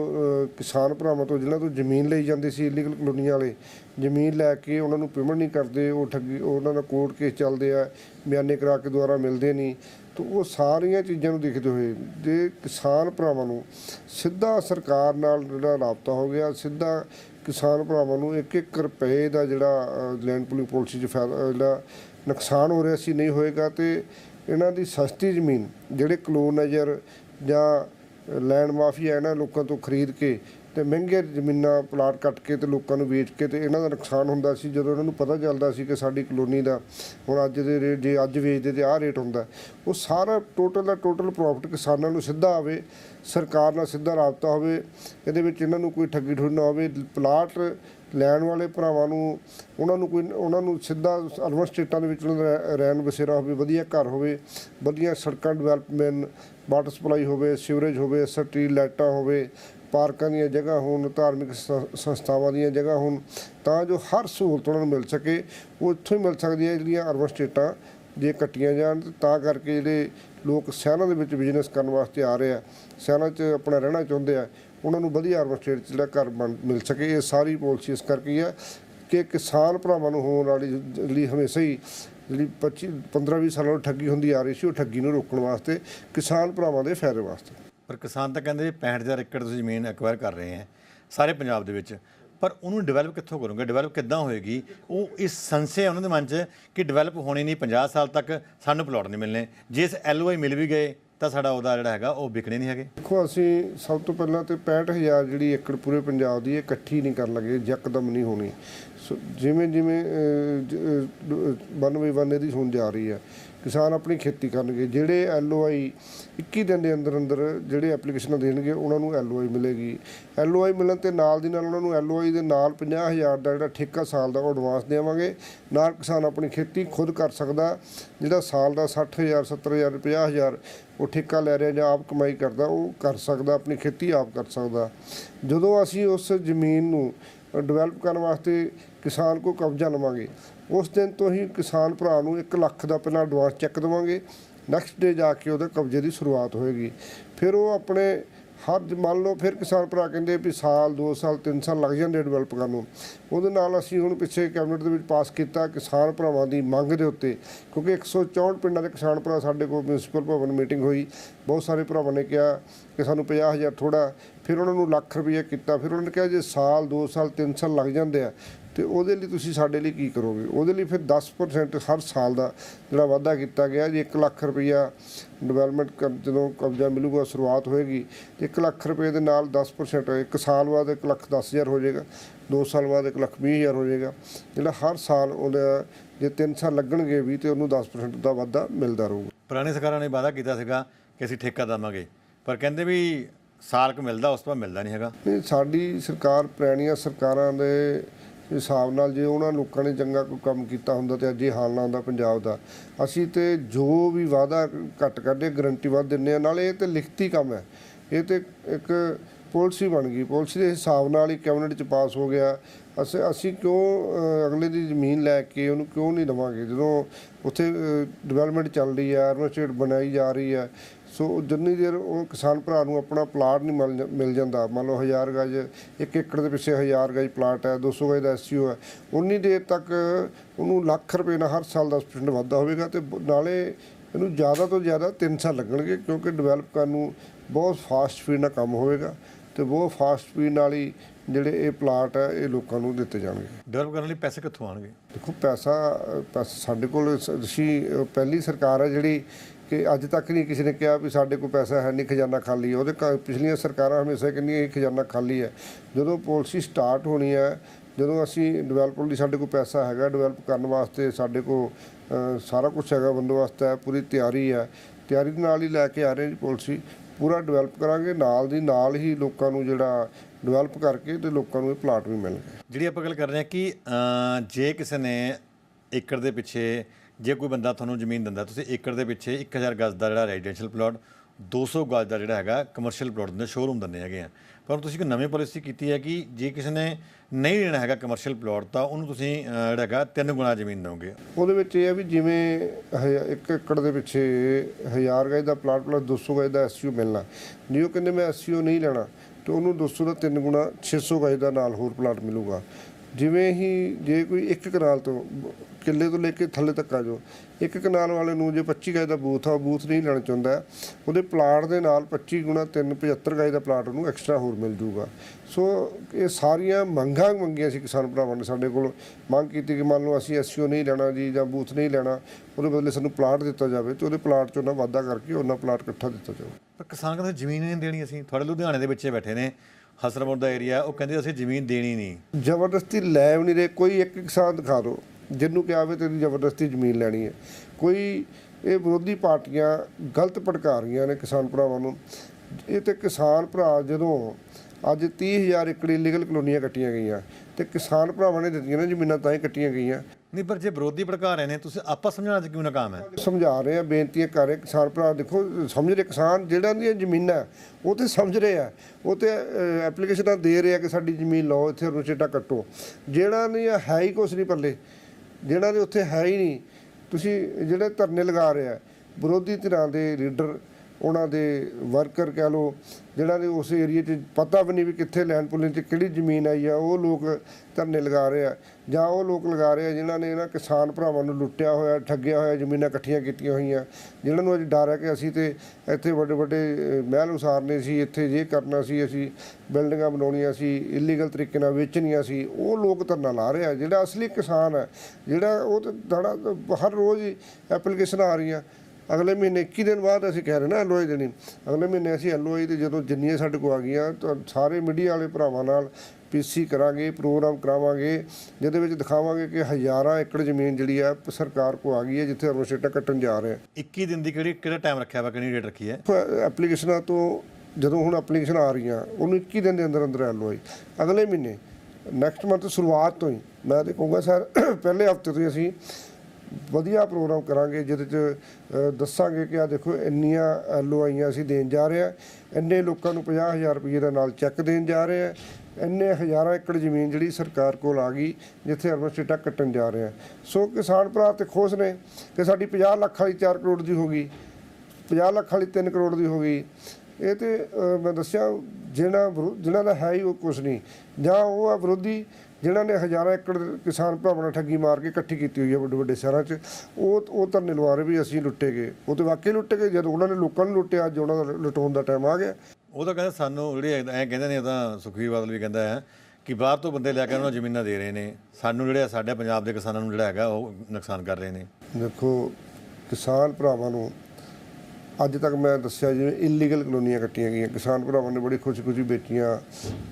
S2: ਕਿਸਾਨ ਭਰਾਵਾਂ ਤੋਂ ਜਿਹਨਾਂ ਤੋਂ ਜ਼ਮੀਨ ਲਈ ਜਾਂਦੇ ਸੀ ਇਲੀਗਲ ਕਲੋਨੀਆਂ ਵਾਲੇ, ਜ਼ਮੀਨ ਲੈ ਕੇ ਉਹਨਾਂ ਨੂੰ ਪੇਮੈਂਟ ਨਹੀਂ ਕਰਦੇ, ਉਹ ਠੱਗੀ, ਉਹਨਾਂ ਦਾ ਕੋਰਟ ਕੇਸ ਚੱਲਦੇ ਆ, ਬਿਆਨੇ ਕਰਾ ਕੇ ਦੁਬਾਰਾ ਮਿਲਦੇ ਨਹੀਂ। ਤਾਂ ਉਹ ਸਾਰੀਆਂ ਚੀਜ਼ਾਂ ਨੂੰ ਦੇਖਦੇ ਹੋਏ ਜੇ ਕਿਸਾਨ ਭਰਾਵਾਂ ਨੂੰ ਸਿੱਧਾ ਸਰਕਾਰ ਨਾਲ ਜਿਹੜਾ ਰਾਬਤਾ ਹੋ ਗਿਆ, ਸਿੱਧਾ ਕਿਸਾਨ ਭਰਾਵਾਂ ਨੂੰ ਇੱਕ ਇੱਕ ਰੁਪਏ ਦਾ ਜਿਹੜਾ ਲੈਂਡ ਪੂਲਿੰਗ ਪਾਲਿਸੀ 'ਚ ਫਾਇਦਾ ਜਿਹੜਾ ਨੁਕਸਾਨ ਹੋ ਰਿਹਾ ਸੀ, ਨਹੀਂ ਹੋਏਗਾ ਤੇ ਇਹਨਾਂ ਦੀ ਸਸਤੀ ਜ਼ਮੀਨ ਜਿਹੜੇ ਕਲੋਨਾਈਜ਼ਰ ਜਾਂ ਲੈਂਡ ਮਾਫੀਆ ਇਹਨਾਂ ਲੋਕਾਂ ਤੋਂ ਖਰੀਦ ਕੇ ਤੇ ਮਹਿੰਗੇ ਜ਼ਮੀਨਾਂ ਪਲਾਟ ਕੱਟ ਕੇ ਤੇ ਲੋਕਾਂ ਨੂੰ ਵੇਚ ਕੇ ਤੇ ਇਹਨਾਂ ਦਾ ਨੁਕਸਾਨ ਹੁੰਦਾ ਸੀ, ਜਦੋਂ ਇਹਨਾਂ ਨੂੰ ਪਤਾ ਚੱਲਦਾ ਸੀ ਕਿ ਸਾਡੀ ਕਲੋਨੀ ਦਾ ਹੁਣ ਅੱਜ ਦੇ ਰੇਟ ਜੇ ਅੱਜ ਵੇਚਦੇ ਤੇ ਆਹ ਰੇਟ ਹੁੰਦਾ। ਉਹ ਸਾਰਾ ਟੋਟਲ ਦਾ ਟੋਟਲ ਪ੍ਰੋਫਿਟ ਕਿਸਾਨਾਂ ਨੂੰ ਸਿੱਧਾ ਆਵੇ, ਸਰਕਾਰ ਨਾਲ ਸਿੱਧਾ ਰਾਬਤਾ ਹੋਵੇ, ਇਹਦੇ ਵਿੱਚ ਇਹਨਾਂ ਨੂੰ ਕੋਈ ਠੱਗੀ ਠੋਰੀ ਨਾ ਹੋਵੇ, ਪਲਾਟ ਲੈਣ ਵਾਲੇ ਭਰਾਵਾਂ ਨੂੰ, ਉਹਨਾਂ ਨੂੰ ਕੋਈ, ਉਹਨਾਂ ਨੂੰ ਸਿੱਧਾ ਅਰਬਨ ਸਟੇਟਾਂ ਦੇ ਵਿੱਚ ਰਹਿ- ਰਹਿਣ ਬਸੇਰਾ ਹੋਵੇ, ਵਧੀਆ ਘਰ ਹੋਵੇ, ਵਧੀਆ ਸੜਕਾਂ ਡਿਵੈਲਪਮੈਂਟ ਵਾਟਰ ਸਪਲਾਈ ਹੋਵੇ ਸੀਵਰੇਜ ਹੋਵੇ, ਸਟਰੀਟ ਲਾਈਟਾਂ ਹੋਵੇ ਪਾਰਕਾਂ ਦੀਆਂ ਜਗ੍ਹਾ ਹੋਣ, ਧਾਰਮਿਕ ਸੰਸਥਾਵਾਂ ਦੀਆਂ ਜਗ੍ਹਾ ਹੋਣ, ਤਾਂ ਜੋ ਹਰ ਸਹੂਲਤ ਉਹਨਾਂ ਨੂੰ ਮਿਲ ਸਕੇ ਉਹ ਇੱਥੋਂ ਹੀ ਮਿਲ ਸਕਦੀ ਹੈ ਜਿਹੜੀਆਂ ਅਰਬਨ ਸਟੇਟਾਂ ਜੇ ਕੱਟੀਆਂ ਜਾਣ, ਤਾਂ ਕਰਕੇ ਜਿਹੜੇ ਲੋਕ ਸ਼ਹਿਰਾਂ ਦੇ ਵਿੱਚ ਬਿਜ਼ਨਸ ਕਰਨ ਵਾਸਤੇ ਆ ਰਹੇ ਆ, ਸ਼ਹਿਰਾਂ 'ਚ ਆਪਣਾ ਰਹਿਣਾ ਚਾਹੁੰਦੇ ਆ, ਉਹਨਾਂ ਨੂੰ ਵਧੀਆ ਅਰਬਨ ਸਟੇਟ 'ਚ ਜਿਹੜਾ ਘਰ ਬਣ, ਮਿਲ ਸਕੇ, ਇਹ ਸਾਰੀ ਪਾਲਿਸੀ ਇਸ ਕਰਕੇ ਹੀ ਹੈ ਕਿ ਕਿਸਾਨ ਭਰਾਵਾਂ ਨੂੰ ਹੋਣ ਵਾਲੀ ਜਿਹੜੀ ਹਮੇਸ਼ਾ ਹੀ ਜਿਹੜੀ 25 15 20 ਸਾਲਾਂ ਤੋਂ ਠੱਗੀ ਹੁੰਦੀ ਆ ਰਹੀ ਸੀ, ਉਹ ਠੱਗੀ ਨੂੰ ਰੋਕਣ ਵਾਸਤੇ ਕਿਸਾਨ ਭਰਾਵਾਂ ਦੇ ਫਾਇਦੇ ਵਾਸਤੇ।
S1: ਪਰ ਕਿਸਾਨ ਤਾਂ ਕਹਿੰਦੇ 65000 ਏਕੜ ਤੁਸੀਂ ਜ਼ਮੀਨ ਐਕਵਾਇਰ ਕਰ ਰਹੇ ਹੈ, ਸਾਰੇ ਪੰਜਾਬ ਦੇ ਵਿੱਚ। ਪਰ ਉਹਨੂੰ ਡਿਵੈਲਪ ਕਿੱਥੋਂ ਕਰੋਗੇ? ਡਿਵੈਲਪ ਕਿੱਦਾਂ ਹੋਏਗੀ? ਉਹ ਇਸ ਸੰਸ਼ੇ ਹੈ ਉਹਨਾਂ ਦੇ ਮਨ 'ਚ ਕਿ ਡਿਵੈਲਪ ਹੋਣੀ ਨਹੀਂ 50 ਸਾਲ ਤੱਕ ਸਾਨੂੰ ਪਲਾਟ ਨਹੀਂ ਮਿਲਣੇ। ਜੇ ਇਸ ਐਲਓਆਈ ਮਿਲ ਵੀ ਗਏ, ਤਾਂ ਸਾਡਾ ਉਹਦਾ ਜਿਹੜਾ ਹੈਗਾ, ਉਹ ਵਿਕਣੇ ਨਹੀਂ ਹੈਗੇ।
S2: ਦੇਖੋ, ਅਸੀਂ ਸਭ ਤੋਂ ਪਹਿਲਾਂ ਤੇ 65000 ਜਿਹੜੀ ਏਕੜ ਪੂਰੇ ਪੰਜਾਬ ਦੀ ਇਕੱਠੀ ਨਹੀਂ ਕਰਨ ਲੱਗੇ, ਯਕਦਮ ਨਹੀਂ ਹੋਣੀ। ਸੋ ਜਿਵੇਂ ਜਿਵੇਂ ਵਨ ਬਾਈ ਵਨ ਇਹਦੀ ਹੋਣ ਜਾ ਰਹੀ ਹੈ। ਕਿਸਾਨ ਆਪਣੀ ਖੇਤੀ ਕਰਨਗੇ, ਜਿਹੜੇ ਐਲਓਆਈ 21 ਦਿਨ ਦੇ ਅੰਦਰ ਅੰਦਰ ਜਿਹੜੇ ਐਪਲੀਕੇਸ਼ਨਾਂ ਦੇਣਗੇ, ਉਹਨਾਂ ਨੂੰ ਐਲਓਆਈ ਮਿਲੇਗੀ। ਐਲਓਆਈ ਮਿਲਣ ਤੇ ਨਾਲ ਦੀ ਨਾਲ ਉਹਨਾਂ ਨੂੰ ਐਲਓਆਈ ਦੇ ਨਾਲ 50000 ਦਾ ਜਿਹੜਾ ਠੇਕਾ ਸਾਲ ਦਾ ਉਹ ਐਡਵਾਂਸ ਦੇਵਾਂਗੇ। ਨਾਲ ਕਿਸਾਨ ਆਪਣੀ ਖੇਤੀ ਖੁਦ ਕਰ ਸਕਦਾ, ਜਿਹੜਾ ਸਾਲ ਦਾ 60000 70000 50000 ਉਹ ਠੇਕਾ ਲੈ ਰਿਹਾ ਜਾਂ ਆਪ ਕਮਾਈ ਕਰਦਾ, ਉਹ ਕਰ ਸਕਦਾ, ਆਪਣੀ ਖੇਤੀ ਆਪ ਕਰ ਸਕਦਾ। ਜਦੋਂ ਅਸੀਂ ਉਸ ਜ਼ਮੀਨ ਨੂੰ ਡਿਵੈਲਪ ਕਰਨ ਵਾਸਤੇ ਕਿਸਾਨ ਕੋ ਕਬਜ਼ਾ ਲਵਾਂਗੇ ਉਸ ਦਿਨ ਤੋਂ ਹੀ ਕਿਸਾਨ ਭਰਾ ਨੂੰ 1 ਲੱਖ ਦਾ ਪਹਿਲਾਂ ਐਡਵਾਂਸ ਚੈੱਕ ਦੇਵਾਂਗੇ। ਨੈਕਸਟ ਡੇ ਜਾ ਕੇ ਉਹਦੇ ਕਬਜ਼ੇ ਦੀ ਸ਼ੁਰੂਆਤ ਹੋਏਗੀ। ਫਿਰ ਉਹ ਆਪਣੇ ਹਰ ਮੰਨ ਲਓ ਫਿਰ ਕਿਸਾਨ ਭਰਾ ਕਹਿੰਦੇ ਵੀ ਸਾਲ 2 ਸਾਲ 3 ਸਾਲ ਲੱਗ ਜਾਂਦੇ ਡਿਵੈਲਪ ਕਰਨ ਨੂੰ। ਉਹਦੇ ਨਾਲ ਅਸੀਂ ਹੁਣ ਪਿੱਛੇ ਕੈਬਨਿਟ ਦੇ ਵਿੱਚ ਪਾਸ ਕੀਤਾ ਕਿਸਾਨ ਭਰਾਵਾਂ ਦੀ ਮੰਗ ਦੇ ਉੱਤੇ। ਕਿਉਂਕਿ 164 ਪਿੰਡਾਂ ਦੇ ਕਿਸਾਨ ਭਰਾ ਸਾਡੇ ਕੋਲ ਮਿਊਨਿਸਪਲ ਭਵਨ ਮੀਟਿੰਗ ਹੋਈ। ਬਹੁਤ ਸਾਰੇ ਭਰਾਵਾਂ ਨੇ ਕਿਹਾ ਕਿ ਸਾਨੂੰ 50000 ਥੋੜਾ ਫਿਰ ਉਹਨਾਂ ਨੂੰ ਲੱਖ ਰੁਪਏ ਕੀਤਾ। ਫਿਰ ਉਹਨਾਂ ਨੇ ਕਿਹਾ ਜੇ ਸਾਲ 2 ਸਾਲ 3 ਸਾਲ ਲੱਗ ਜਾਂਦੇ ਆ ਤੇ ਉਹਦੇ ਲਈ ਤੁਸੀਂ ਸਾਡੇ ਲਈ ਕੀ ਕਰੋਗੇ? ਉਹਦੇ ਲਈ ਫਿਰ 10% ਹਰ ਸਾਲ ਦਾ ਜਿਹੜਾ ਵਾਅਦਾ ਕੀਤਾ ਗਿਆ ਜੀ 1 ਲੱਖ ਰੁਪਈਆ ਡਿਵੈਲਪਮੈਂਟ ਜਦੋਂ ਕਬਜ਼ਾ ਮਿਲੂਗਾ ਸ਼ੁਰੂਆਤ ਹੋਏਗੀ ਤੇ 1 ਲੱਖ ਰੁਪਏ ਦੇ ਨਾਲ 10% ਇੱਕ ਸਾਲ ਬਾਅਦ 1 ਲੱਖ 10000 ਹੋ ਜਾਏਗਾ 2 ਸਾਲ ਬਾਅਦ 1 ਲੱਖ 20000 ਹੋ ਜਾਏਗਾ ਜਿਹੜਾ ਹਰ ਸਾਲ ਉਹਦਾ ਜੇ 3 ਸਾਲ ਲੱਗਣਗੇ ਵੀ ਤੇ ਉਹਨੂੰ 10% ਦਾ ਵਾਧਾ ਮਿਲਦਾ ਰਹੂਗਾ।
S1: ਪੁਰਾਣੀ ਸਰਕਾਰਾਂ ਨੇ ਵਾਅਦਾ ਕੀਤਾ ਸੀਗਾ ਕਿ ਅਸੀਂ ਠੇਕਾ ਦੇਵਾਂਗੇ ਪਰ ਕਹਿੰਦੇ ਵੀ ਸਾਲ ਕੁ ਮਿਲਦਾ ਉਸ ਤੋਂ ਬਾਅਦ ਮਿਲਦਾ ਨਹੀਂ ਹੈਗਾ।
S2: ਨਹੀਂ ਸਾਡੀ ਸਰਕਾਰ ਪੁਰਾਣੀਆਂ ਸਰਕਾਰਾਂ ਦੇ ਹਿਸਾਬ ਨਾਲ ਜੇ ਉਹਨਾਂ ਲੋਕਾਂ ਨੇ ਚੰਗਾ ਕੋਈ ਕੰਮ ਕੀਤਾ ਹੁੰਦਾ ਤੇ ਅੱਜ ਇਹ ਹਾਲ ਨਾ ਹੁੰਦਾ ਪੰਜਾਬ ਦਾ। ਅਸੀਂ ਤੇ ਜੋ ਵੀ ਵਾਅਦਾ ਘੱਟ ਕਰਦੇ ਗਰੰਟੀ ਵੱਧ ਦਿੰਨੇ ਆ। ਨਾਲੇ ਇਹ ਤੇ ਲਿਖਤੀ ਕੰਮ ਹੈ। ਇਹ ਤੇ ਇੱਕ ਪਾਲਿਸੀ ਬਣ ਗਈ। ਪਾਲਿਸੀ ਦੇ ਹਿਸਾਬ ਨਾਲ ਹੀ ਕੈਬਨਿਟ ਚ ਪਾਸ ਹੋ ਗਿਆ। ਅਸੀਂ ਅਸੀਂ ਕਿਉਂ ਅਗਲੇ ਦੀ ਜ਼ਮੀਨ ਲੈ ਕੇ ਉਹਨੂੰ ਕਿਉਂ ਨਹੀਂ ਦੇਵਾਂਗੇ? ਜਦੋਂ ਉੱਥੇ ਡਿਵੈਲਪਮੈਂਟ ਚੱਲ ਰਹੀ ਹੈ ਅਰਬਨ ਸਟੇਟ ਬਣਾਈ ਜਾ ਰਹੀ ਹੈ ਸੋ ਜਿੰਨੀ ਦੇਰ ਉਹ ਕਿਸਾਨ ਭਰਾ ਨੂੰ ਆਪਣਾ ਪਲਾਟ ਨਹੀਂ ਮਿਲ ਮਿਲ ਜਾਂਦਾ ਮੰਨ ਲਓ 1000 ਗਜ ਇੱਕ ਏਕੜ ਦੇ ਪਿੱਛੇ 1000 ਗਜ ਪਲਾਟ ਹੈ 200 ਗਜ ਦਾ ਐਸਯੂ ਹੈ ਉਨੀ ਦੇਰ ਤੱਕ ਉਹਨੂੰ ਲੱਖ ਰੁਪਏ ਨਾਲ ਹਰ ਸਾਲ 10% ਵਾਧਾ ਹੋਵੇਗਾ ਤੇ ਨਾਲੇ ਇਹਨੂੰ ਜ਼ਿਆਦਾ ਤੋਂ ਜ਼ਿਆਦਾ 3 ਸਾਲ ਲੱਗਣਗੇ ਕਿਉਂਕਿ ਡਿਵੈਲਪ ਕਰਨ ਨੂੰ ਬਹੁਤ ਫਾਸਟ ਸਪੀਡ ਨਾਲ ਕੰਮ ਹੋਵੇਗਾ ਤੇ ਬਹੁਤ ਫਾਸਟ ਸਪੀਡ ਨਾਲ ਹੀ ਜਿਹੜੇ ਇਹ ਪਲਾਟ ਹੈ ਇਹ ਲੋਕਾਂ ਨੂੰ ਦਿੱਤੇ ਜਾਣਗੇ।
S1: ਡਿਵੈਲਪ ਕਰਨ ਲਈ ਪੈਸੇ ਕਿੱਥੋਂ ਆਣਗੇ
S2: ਦੇਖੋ ਪੈਸਾ ਸਾਡੇ ਕੋਲ ਅਸੀਂ ਪਹਿਲੀ ਸਰਕਾਰ ਹੈ ਜਿਹੜੀ ਕਿ ਅੱਜ ਤੱਕ ਨਹੀਂ ਕਿਸੇ ਨੇ ਕਿਹਾ ਵੀ ਸਾਡੇ ਕੋਲ ਪੈਸਾ ਹੈ ਨਹੀਂ, ਖਜ਼ਾਨਾ ਖਾਲੀ ਉਹਦੇ ਕ- ਪਿਛਲੀਆਂ ਸਰਕਾਰਾਂ ਹਮੇਸ਼ਾ ਕਹਿੰਦੀਆਂ ਇਹ ਖਜ਼ਾਨਾ ਖਾਲੀ ਹੈ। ਜਦੋਂ ਪਾਲਿਸੀ ਸਟਾਰਟ ਹੋਣੀ ਹੈ, ਜਦੋਂ ਅਸੀਂ ਡਿਵੈਲਪਰ ਲਈ ਸਾਡੇ ਕੋਲ ਪੈਸਾ ਹੈਗਾ, ਡਿਵੈਲਪ ਕਰਨ ਵਾਸਤੇ ਸਾਡੇ ਕੋਲ ਸਾਰਾ ਕੁਝ ਹੈਗਾ ਬੰਦੋਬਸਤ ਹੈ, ਪੂਰੀ ਤਿਆਰੀ ਹੈ। ਤਿਆਰੀ ਦੇ ਨਾਲ ਹੀ ਲੈ ਕੇ ਆ ਰਹੇ ਜੀ ਪਾਲਿਸੀ। ਪੂਰਾ ਡਿਵੈਲਪ ਕਰਾਂਗੇ, ਨਾਲ ਦੀ ਨਾਲ ਹੀ ਲੋਕਾਂ ਨੂੰ ਜਿਹੜਾ ਡਿਵੈਲਪ ਕਰਕੇ ਤੇ ਲੋਕਾਂ ਨੂੰ ਇਹ ਪਲਾਟ ਵੀ ਮਿਲਣਗੇ।
S1: ਜਿਹੜੀ ਆਪਾਂ ਗੱਲ ਕਰ ਰਹੇ ਹਾਂ ਕਿ ਜੇ ਕਿਸੇ ਨੇ ਏਕੜ ਦੇ ਪਿੱਛੇ ਜੇ ਕੋਈ ਬੰਦਾ ਤੁਹਾਨੂੰ ਜ਼ਮੀਨ ਦਿੰਦਾ, ਤੁਸੀਂ ਏਕੜ ਦੇ ਪਿੱਛੇ 1000 ਗਜ਼ ਦਾ ਜਿਹੜਾ ਰੈਜ਼ੀਡੈਂਸ਼ੀਅਲ ਪਲਾਟ 200 ਗਜ਼ ਦਾ ਜਿਹੜਾ ਹੈਗਾ ਕਮਰਸ਼ੀਅਲ ਪਲਾਟ ਦਿੰਦੇ ਸ਼ੋਰੂਮ ਦਿੰਦੇ ਹੈਗੇ ਆ। ਪਰ ਤੁਸੀਂ ਇੱਕ ਨਵੀਂ ਪਾਲਿਸੀ ਕੀਤੀ ਹੈ ਕਿ ਜੇ ਕਿਸੇ ਨੇ ਨਹੀਂ ਲੈਣਾ ਹੈਗਾ ਕਮਰਸ਼ੀਅਲ ਪਲਾਟ ਤਾਂ ਉਹਨੂੰ ਤੁਸੀਂ ਜਿਹੜਾ ਹੈਗਾ ਤਿੰਨ ਗੁਣਾ ਜ਼ਮੀਨ ਦਿਓਗੇ।
S2: ਉਹਦੇ ਵਿੱਚ ਇਹ ਹੈ ਵੀ ਜਿਵੇਂ ਹਜ਼ਾਰ- ਇੱਕ ਏਕੜ ਦੇ ਪਿੱਛੇ 1000 ਗਜ ਦਾ ਪਲਾਟ ਪਲੱਸ 200 ਗਜ ਦਾ ਐਸਯੂ ਮਿਲਣਾ। ਜੇ ਉਹ ਕਹਿੰਦੇ ਮੈਂ ਐਸਯੂ ਨਹੀਂ ਲੈਣਾ, ਤੇ ਉਹਨੂੰ 200 ਦਾ ਤਿੰਨ ਗੁਣਾ 600 ਗਜ ਦਾ ਨਾਲ ਹੋਰ ਪਲਾਟ ਮਿਲੂਗਾ। ਜਿਵੇਂ ਹੀ ਜੇ ਕੋਈ ਇੱਕ ਕਨਾਲ ਤੋਂ ਕਿੱਲੇ ਤੋਂ ਲੈ ਕੇ ਥੱਲੇ ਤੱਕ ਆ ਜਾਓ। ਇੱਕ ਕਨਾਲ ਵਾਲੇ ਨੂੰ ਜੇ 25 ਗਜ ਦਾ ਬੂਥ ਆ ਉਹ ਬੂਥ ਨਹੀਂ ਲੈਣਾ ਚਾਹੁੰਦਾ। ਉਹਦੇ ਪਲਾਟ ਦੇ ਨਾਲ 25 ਗੁਣਾ 3 75 ਗਜ ਦਾ ਪਲਾਟ ਉਹਨੂੰ ਐਕਸਟਰਾ ਹੋਰ ਮਿਲ ਜੂਗਾ ਸੋ ਇਹ ਸਾਰੀਆਂ ਮੰਗਾਂ ਮੰਗੀਆਂ ਸੀ ਕਿਸਾਨ ਭਰਾਵਾਂ ਨੇ ਸਾਡੇ ਕੋਲ। ਮੰਗ ਕੀਤੀ ਕਿ ਮੰਨ ਲਓ ਅਸੀਂ ਐਸਯੂ ਨਹੀਂ ਲੈਣਾ ਜੀ ਜਾਂ ਬੂਥ ਨਹੀਂ ਲੈਣਾ ਉਹਦੇ ਬਦਲੇ ਸਾਨੂੰ ਪਲਾਟ ਦਿੱਤਾ ਜਾਵੇ ਤੇ ਉਹਦੇ ਪਲਾਟ 'ਚ ਉਹਨਾਂ ਵਾਧਾ ਕਰਕੇ ਉਹਨਾਂ ਪਲਾਟ ਇਕੱਠਾ ਦਿੱਤਾ ਜਾਵੇ।
S1: ਪਰ ਕਿਸਾਨ ਕਹਿੰਦੇ ਜ਼ਮੀਨ ਨਹੀਂ ਦੇਣੀ ਅਸੀਂ। ਤੁਹਾਡੇ ਲੁਧਿਆਣੇ ਦੇ ਵਿੱਚ ਬੈਠੇ ਨੇ ਹਸਰਮੁਰ ਦਾ ਏਰੀਆ ਉਹ ਕਹਿੰਦੇ ਅਸੀਂ ਜ਼ਮੀਨ ਦੇਣੀ ਨਹੀਂ।
S2: ਜ਼ਬਰਦਸਤੀ ਲੈ ਵੀ ਨਹੀਂ ਰਹੇ ਕੋਈ ਇੱਕ ਕਿਸਾਨ ਦਿਖਾ ਦਿਓ। ਜਿਹਨੂੰ ਕਿਹਾ ਹੋਵੇ ਤੇਰੀ ਜ਼ਬਰਦਸਤੀ ਜ਼ਮੀਨ ਲੈਣੀ ਹੈ। ਕੋਈ ਇਹ ਵਿਰੋਧੀ ਪਾਰਟੀਆਂ ਗਲਤ ਭੜਕਾ ਰਹੀਆਂ ਨੇ ਕਿਸਾਨ ਭਰਾਵਾਂ ਨੂੰ। ਇਹ ਤੇ ਕਿਸਾਨ ਭਰਾ ਜਦੋਂ ਅੱਜ 30000 ਏਕੜ ਇਲੀਗਲ ਕਲੋਨੀਆਂ ਕੱਟੀਆਂ ਗਈਆਂ ਤੇ ਕਿਸਾਨ ਭਰਾਵਾਂ ਨੇ ਦਿੱਤੀਆਂ ਨੇ ਜ਼ਮੀਨਾਂ ਤਾਂ ਹੀ ਕੱਟੀਆਂ ਗਈਆਂ।
S1: ਨਹੀਂ ਪਰ ਜੇ ਵਿਰੋਧੀ ਭੜਕਾ ਰਹੇ ਨੇ ਤੁਸੀਂ ਆਪਾਂ ਸਮਝਾਉਣਾ ਚ ਕਿਉਂ ਨਾਕਾਮ ਹੈ?
S2: ਸਮਝਾ ਰਹੇ ਆ ਬੇਨਤੀਆਂ ਕਰ ਰਹੇ ਕਿਸਾਨ ਭਰਾ ਦੇਖੋ ਸਮਝ ਰਹੇ ਕਿਸਾਨ ਜਿਹੜਾ ਦੀਆਂ ਜ਼ਮੀਨਾਂ ਉਹ ਤੇ ਸਮਝ ਰਹੇ ਆ। ਉਹ ਤੇ ਐਪਲੀਕੇਸ਼ਨਾਂ ਦੇ ਰਹੇ ਆ ਕਿ ਸਾਡੀ ਜ਼ਮੀਨ ਲਓ ਇੱਥੇ ਰੁਚੇਟਾ ਕੱਟੋ। ਜਿਹੜਾ ਨਹੀਂ ਹੈ ਹੀ ਕੁਛ ਨਹੀਂ ਪੱਲੇ। ਜਿਹੜਾ ਦੇ ਉੱਥੇ ਹੈ ਹੀ ਨਹੀਂ। ਤੁਸੀਂ ਜਿਹੜੇ ਧਰਨੇ ਲਗਾ ਰਹੇ ਆ, ਵਿਰੋਧੀ ਧਿਰਾਂ ਦੇ ਲੀਡਰ ਉਹਨਾਂ ਦੇ ਵਰਕਰ ਕਹਿ ਲਓ, ਜਿਹੜਾ ਦੇ ਉਸ ਏਰੀਏ 'ਚ ਪਤਾ ਵੀ ਨਹੀਂ ਵੀ ਕਿੱਥੇ ਲੈਂਡ ਪੁਲਿੰਗ 'ਚ ਕਿਹੜੀ ਜ਼ਮੀਨ ਆਈ ਆ, ਉਹ ਲੋਕ ਧਰਨੇ ਲਗਾ ਰਹੇ ਆ। ਜਾਂ ਉਹ ਲੋਕ ਲਗਾ ਰਹੇ ਆ ਜਿਨ੍ਹਾਂ ਨੇ ਇਹਨਾਂ ਕਿਸਾਨ ਭਰਾਵਾਂ ਨੂੰ ਲੁੱਟਿਆ ਹੋਇਆ, ਠੱਗਿਆ ਹੋਇਆ, ਜ਼ਮੀਨਾਂ ਇਕੱਠੀਆਂ ਕੀਤੀਆਂ ਹੋਈਆਂ। ਜਿਨ੍ਹਾਂ ਨੂੰ ਅੱਜ ਡਰ ਹੈ ਕਿ ਅਸੀਂ ਤੇ ਇੱਥੇ ਵੱਡੇ ਵੱਡੇ ਮਹਿਲ ਉਸਾਰਨੇ ਸੀ, ਇੱਥੇ ਇਹ ਕਰਨਾ ਸੀ, ਅਸੀਂ ਬਿਲਡਿੰਗਾਂ ਬਣਾਉਣੀਆਂ ਸੀ ਇਲੀਗਲ ਤਰੀਕੇ ਨਾਲ ਵੇਚਣੀਆਂ ਸੀ, ਉਹ ਲੋਕ ਧਰਨਾ ਲਾ ਰਹੇ ਆ। ਜਿਹੜਾ ਅਸਲੀ ਕਿਸਾਨ ਹੈ, ਜਿਹੜਾ ਉਹ ਤਾਂ ਧੜਾ, ਹਰ ਰੋਜ਼ ਐਪਲੀਕੇਸ਼ਨ ਆ ਰਹੀਆਂ। ਅਗਲੇ ਮਹੀਨੇ 21 ਦਿਨ ਬਾਅਦ ਅਸੀਂ ਕਹਿ ਰਹੇ ਨਾ ਐਲਓਏ ਦੇਣੀ ਅਗਲੇ ਮਹੀਨੇ ਅਸੀਂ ਐਲਓਏ ਤੇ ਜਦੋਂ ਜਿੰਨੀਆਂ ਸਾਡੇ ਕੋਲ ਆ ਗਈਆਂ ਤਾਂ ਸਾਰੇ ਮੀਡੀਆ ਵਾਲੇ ਭਰਾਵਾਂ ਨਾਲ ਪੀਸੀ ਕਰਾਂਗੇ ਪ੍ਰੋਗਰਾਮ ਕਰਾਵਾਂਗੇ ਜਿਹਦੇ ਵਿੱਚ ਦਿਖਾਵਾਂਗੇ ਕਿ ਹਜ਼ਾਰਾਂ ਏਕੜ ਜ਼ਮੀਨ ਜਿਹੜੀ ਆ ਸਰਕਾਰ ਕੋ ਆ ਗਈ ਹੈ ਜਿੱਥੇ ਅਰਮਸ਼ੇਟਾ ਕੱਟਣ ਜਾ ਰਹੇ
S1: 21 ਦਿਨ ਦੀ ਕਿਹੜੀ ਕਿਹੜਾ ਟਾਈਮ ਰੱਖਿਆ ਵਾ ਕਿਹੜੀ ਡੇਟ ਰੱਖੀ ਹੈ?
S2: ਐਪਲੀਕੇਸ਼ਨਾਂ ਤੋਂ ਜਦੋਂ ਹੁਣ ਐਪਲੀਕੇਸ਼ਨ ਆ ਰਹੀਆਂ ਉਹਨੂੰ 21 ਦਿਨ ਦੇ ਅੰਦਰ ਅੰਦਰ ਐਲਓਏ। ਅਗਲੇ ਮਹੀਨੇ ਨੈਕਸਟ ਮੰਥ ਸ਼ੁਰੂਆਤ ਤੋਂ ਹੀ ਮੈਂ ਤੇ ਕਹੂੰਗਾ ਸਰ ਪਹਿਲੇ ਹਫ਼ਤੇ ਤੋਂ ਹੀ ਅਸੀਂ ਵਧੀਆ ਪ੍ਰੋਗਰਾਮ ਕਰਾਂਗੇ, ਜਿਹਦੇ ਚ ਦੱਸਾਂਗੇ ਕਿ ਆ ਦੇਖੋ, ਇੰਨੀਆਂ ਐਲਓ ਆਈਆਂ ਅਸੀਂ ਦੇਣ ਜਾ ਰਹੇ ਹਾਂ। ਇੰਨੇ ਲੋਕਾਂ ਨੂੰ 50000 ਰੁਪਏ ਦਾ ਨਾਲ ਚੈੱਕ ਦੇਣ ਜਾ ਰਹੇ ਹਾਂ। ਇੰਨੇ ਹਜ਼ਾਰਾਂ ਏਕੜ ਜ਼ਮੀਨ ਜਿਹੜੀ ਸਰਕਾਰ ਕੋਲ ਆ ਗਈ, ਜਿੱਥੇ ਅਰਬਨ ਕੱਟਣ ਜਾ ਰਹੇ ਹਾਂ। ਸੋ ਕਿਸਾਨ ਭਰਾ ਤੇ ਖੁਸ਼ ਨੇ ਕਿ ਸਾਡੀ 50 ਲੱਖ ਵਾਲੀ 4 ਕਰੋੜ ਦੀ ਹੋ ਗਈ। 50 ਲੱਖ ਵਾਲੀ 3 ਕਰੋੜ ਦੀ ਹੋ ਗਈ। ਇਹ ਤੇ ਮੈਂ ਦੱਸਿਆ ਜਿਹੜਾ ਵਿਰੋ- ਜਿਨ੍ਹਾਂ ਦਾ ਹੈ ਹੀ ਉਹ ਕੁਛ ਨਹੀਂ। ਜਾਂ ਉਹ ਆ ਵਿਰੋਧੀ ਜਿਨ੍ਹਾਂ ਨੇ ਹਜ਼ਾਰਾਂ ਏਕੜ ਕਿਸਾਨ ਭਰਾਵਾਂ ਨਾਲ ਠੱਗੀ ਮਾਰ ਕੇ ਇਕੱਠੀ ਕੀਤੀ ਹੋਈ ਹੈ ਵੱਡੇ ਵੱਡੇ ਸ਼ਹਿਰਾਂ 'ਚ ਉਹ ਉਹ ਧਰਨੇ ਲਵਾ ਰਹੇ ਵੀ ਅਸੀਂ ਲੁੱਟੇ ਗਏ। ਉਹ ਤੇ ਵਾਕਈ ਲੁੱਟੇ ਗਏ ਜਦੋਂ ਉਹਨਾਂ ਨੇ ਲੋਕਾਂ ਨੂੰ ਲੁੱਟਿਆ ਅੱਜ ਉਹਨਾਂ ਦਾ ਲੁਟਾਉਣ ਦਾ ਟਾਈਮ ਆ ਗਿਆ।
S1: ਉਹ ਤਾਂ ਕਹਿੰਦੇ ਸਾਨੂੰ ਜਿਹੜੇ ਐ ਕਹਿੰਦੇ ਨੇ ਤਾਂ ਸੁਖਵੀਰ ਬਾਦਲ ਵੀ ਕਹਿੰਦਾ ਹੈ ਕਿ ਬਾਹਰ ਤੋਂ ਬੰਦੇ ਲੈ ਕੇ ਉਹਨਾਂ ਨੂੰ ਜ਼ਮੀਨਾਂ ਦੇ ਰਹੇ ਨੇ। ਸਾਨੂੰ ਜਿਹੜੇ ਸਾਡੇ ਪੰਜਾਬ ਦੇ ਕਿਸਾਨਾਂ ਨੂੰ ਜਿਹੜਾ ਹੈਗਾ ਉਹ ਨੁਕਸਾਨ ਕਰ ਰਹੇ ਨੇ।
S2: ਦੇਖੋ ਕਿਸਾਨ ਭਰਾਵਾਂ ਨੂੰ ਅੱਜ ਤੱਕ ਮੈਂ ਦੱਸਿਆ ਜਿਵੇਂ ਇਲੀਗਲ ਕਲੋਨੀਆਂ ਕੱਟੀਆਂ ਗਈਆਂ। ਕਿਸਾਨ ਭਰਾਵਾਂ ਨੇ ਬੜੀ ਖੁਸ਼ੀ-ਖੁਸ਼ੀ ਵੇਚੀਆਂ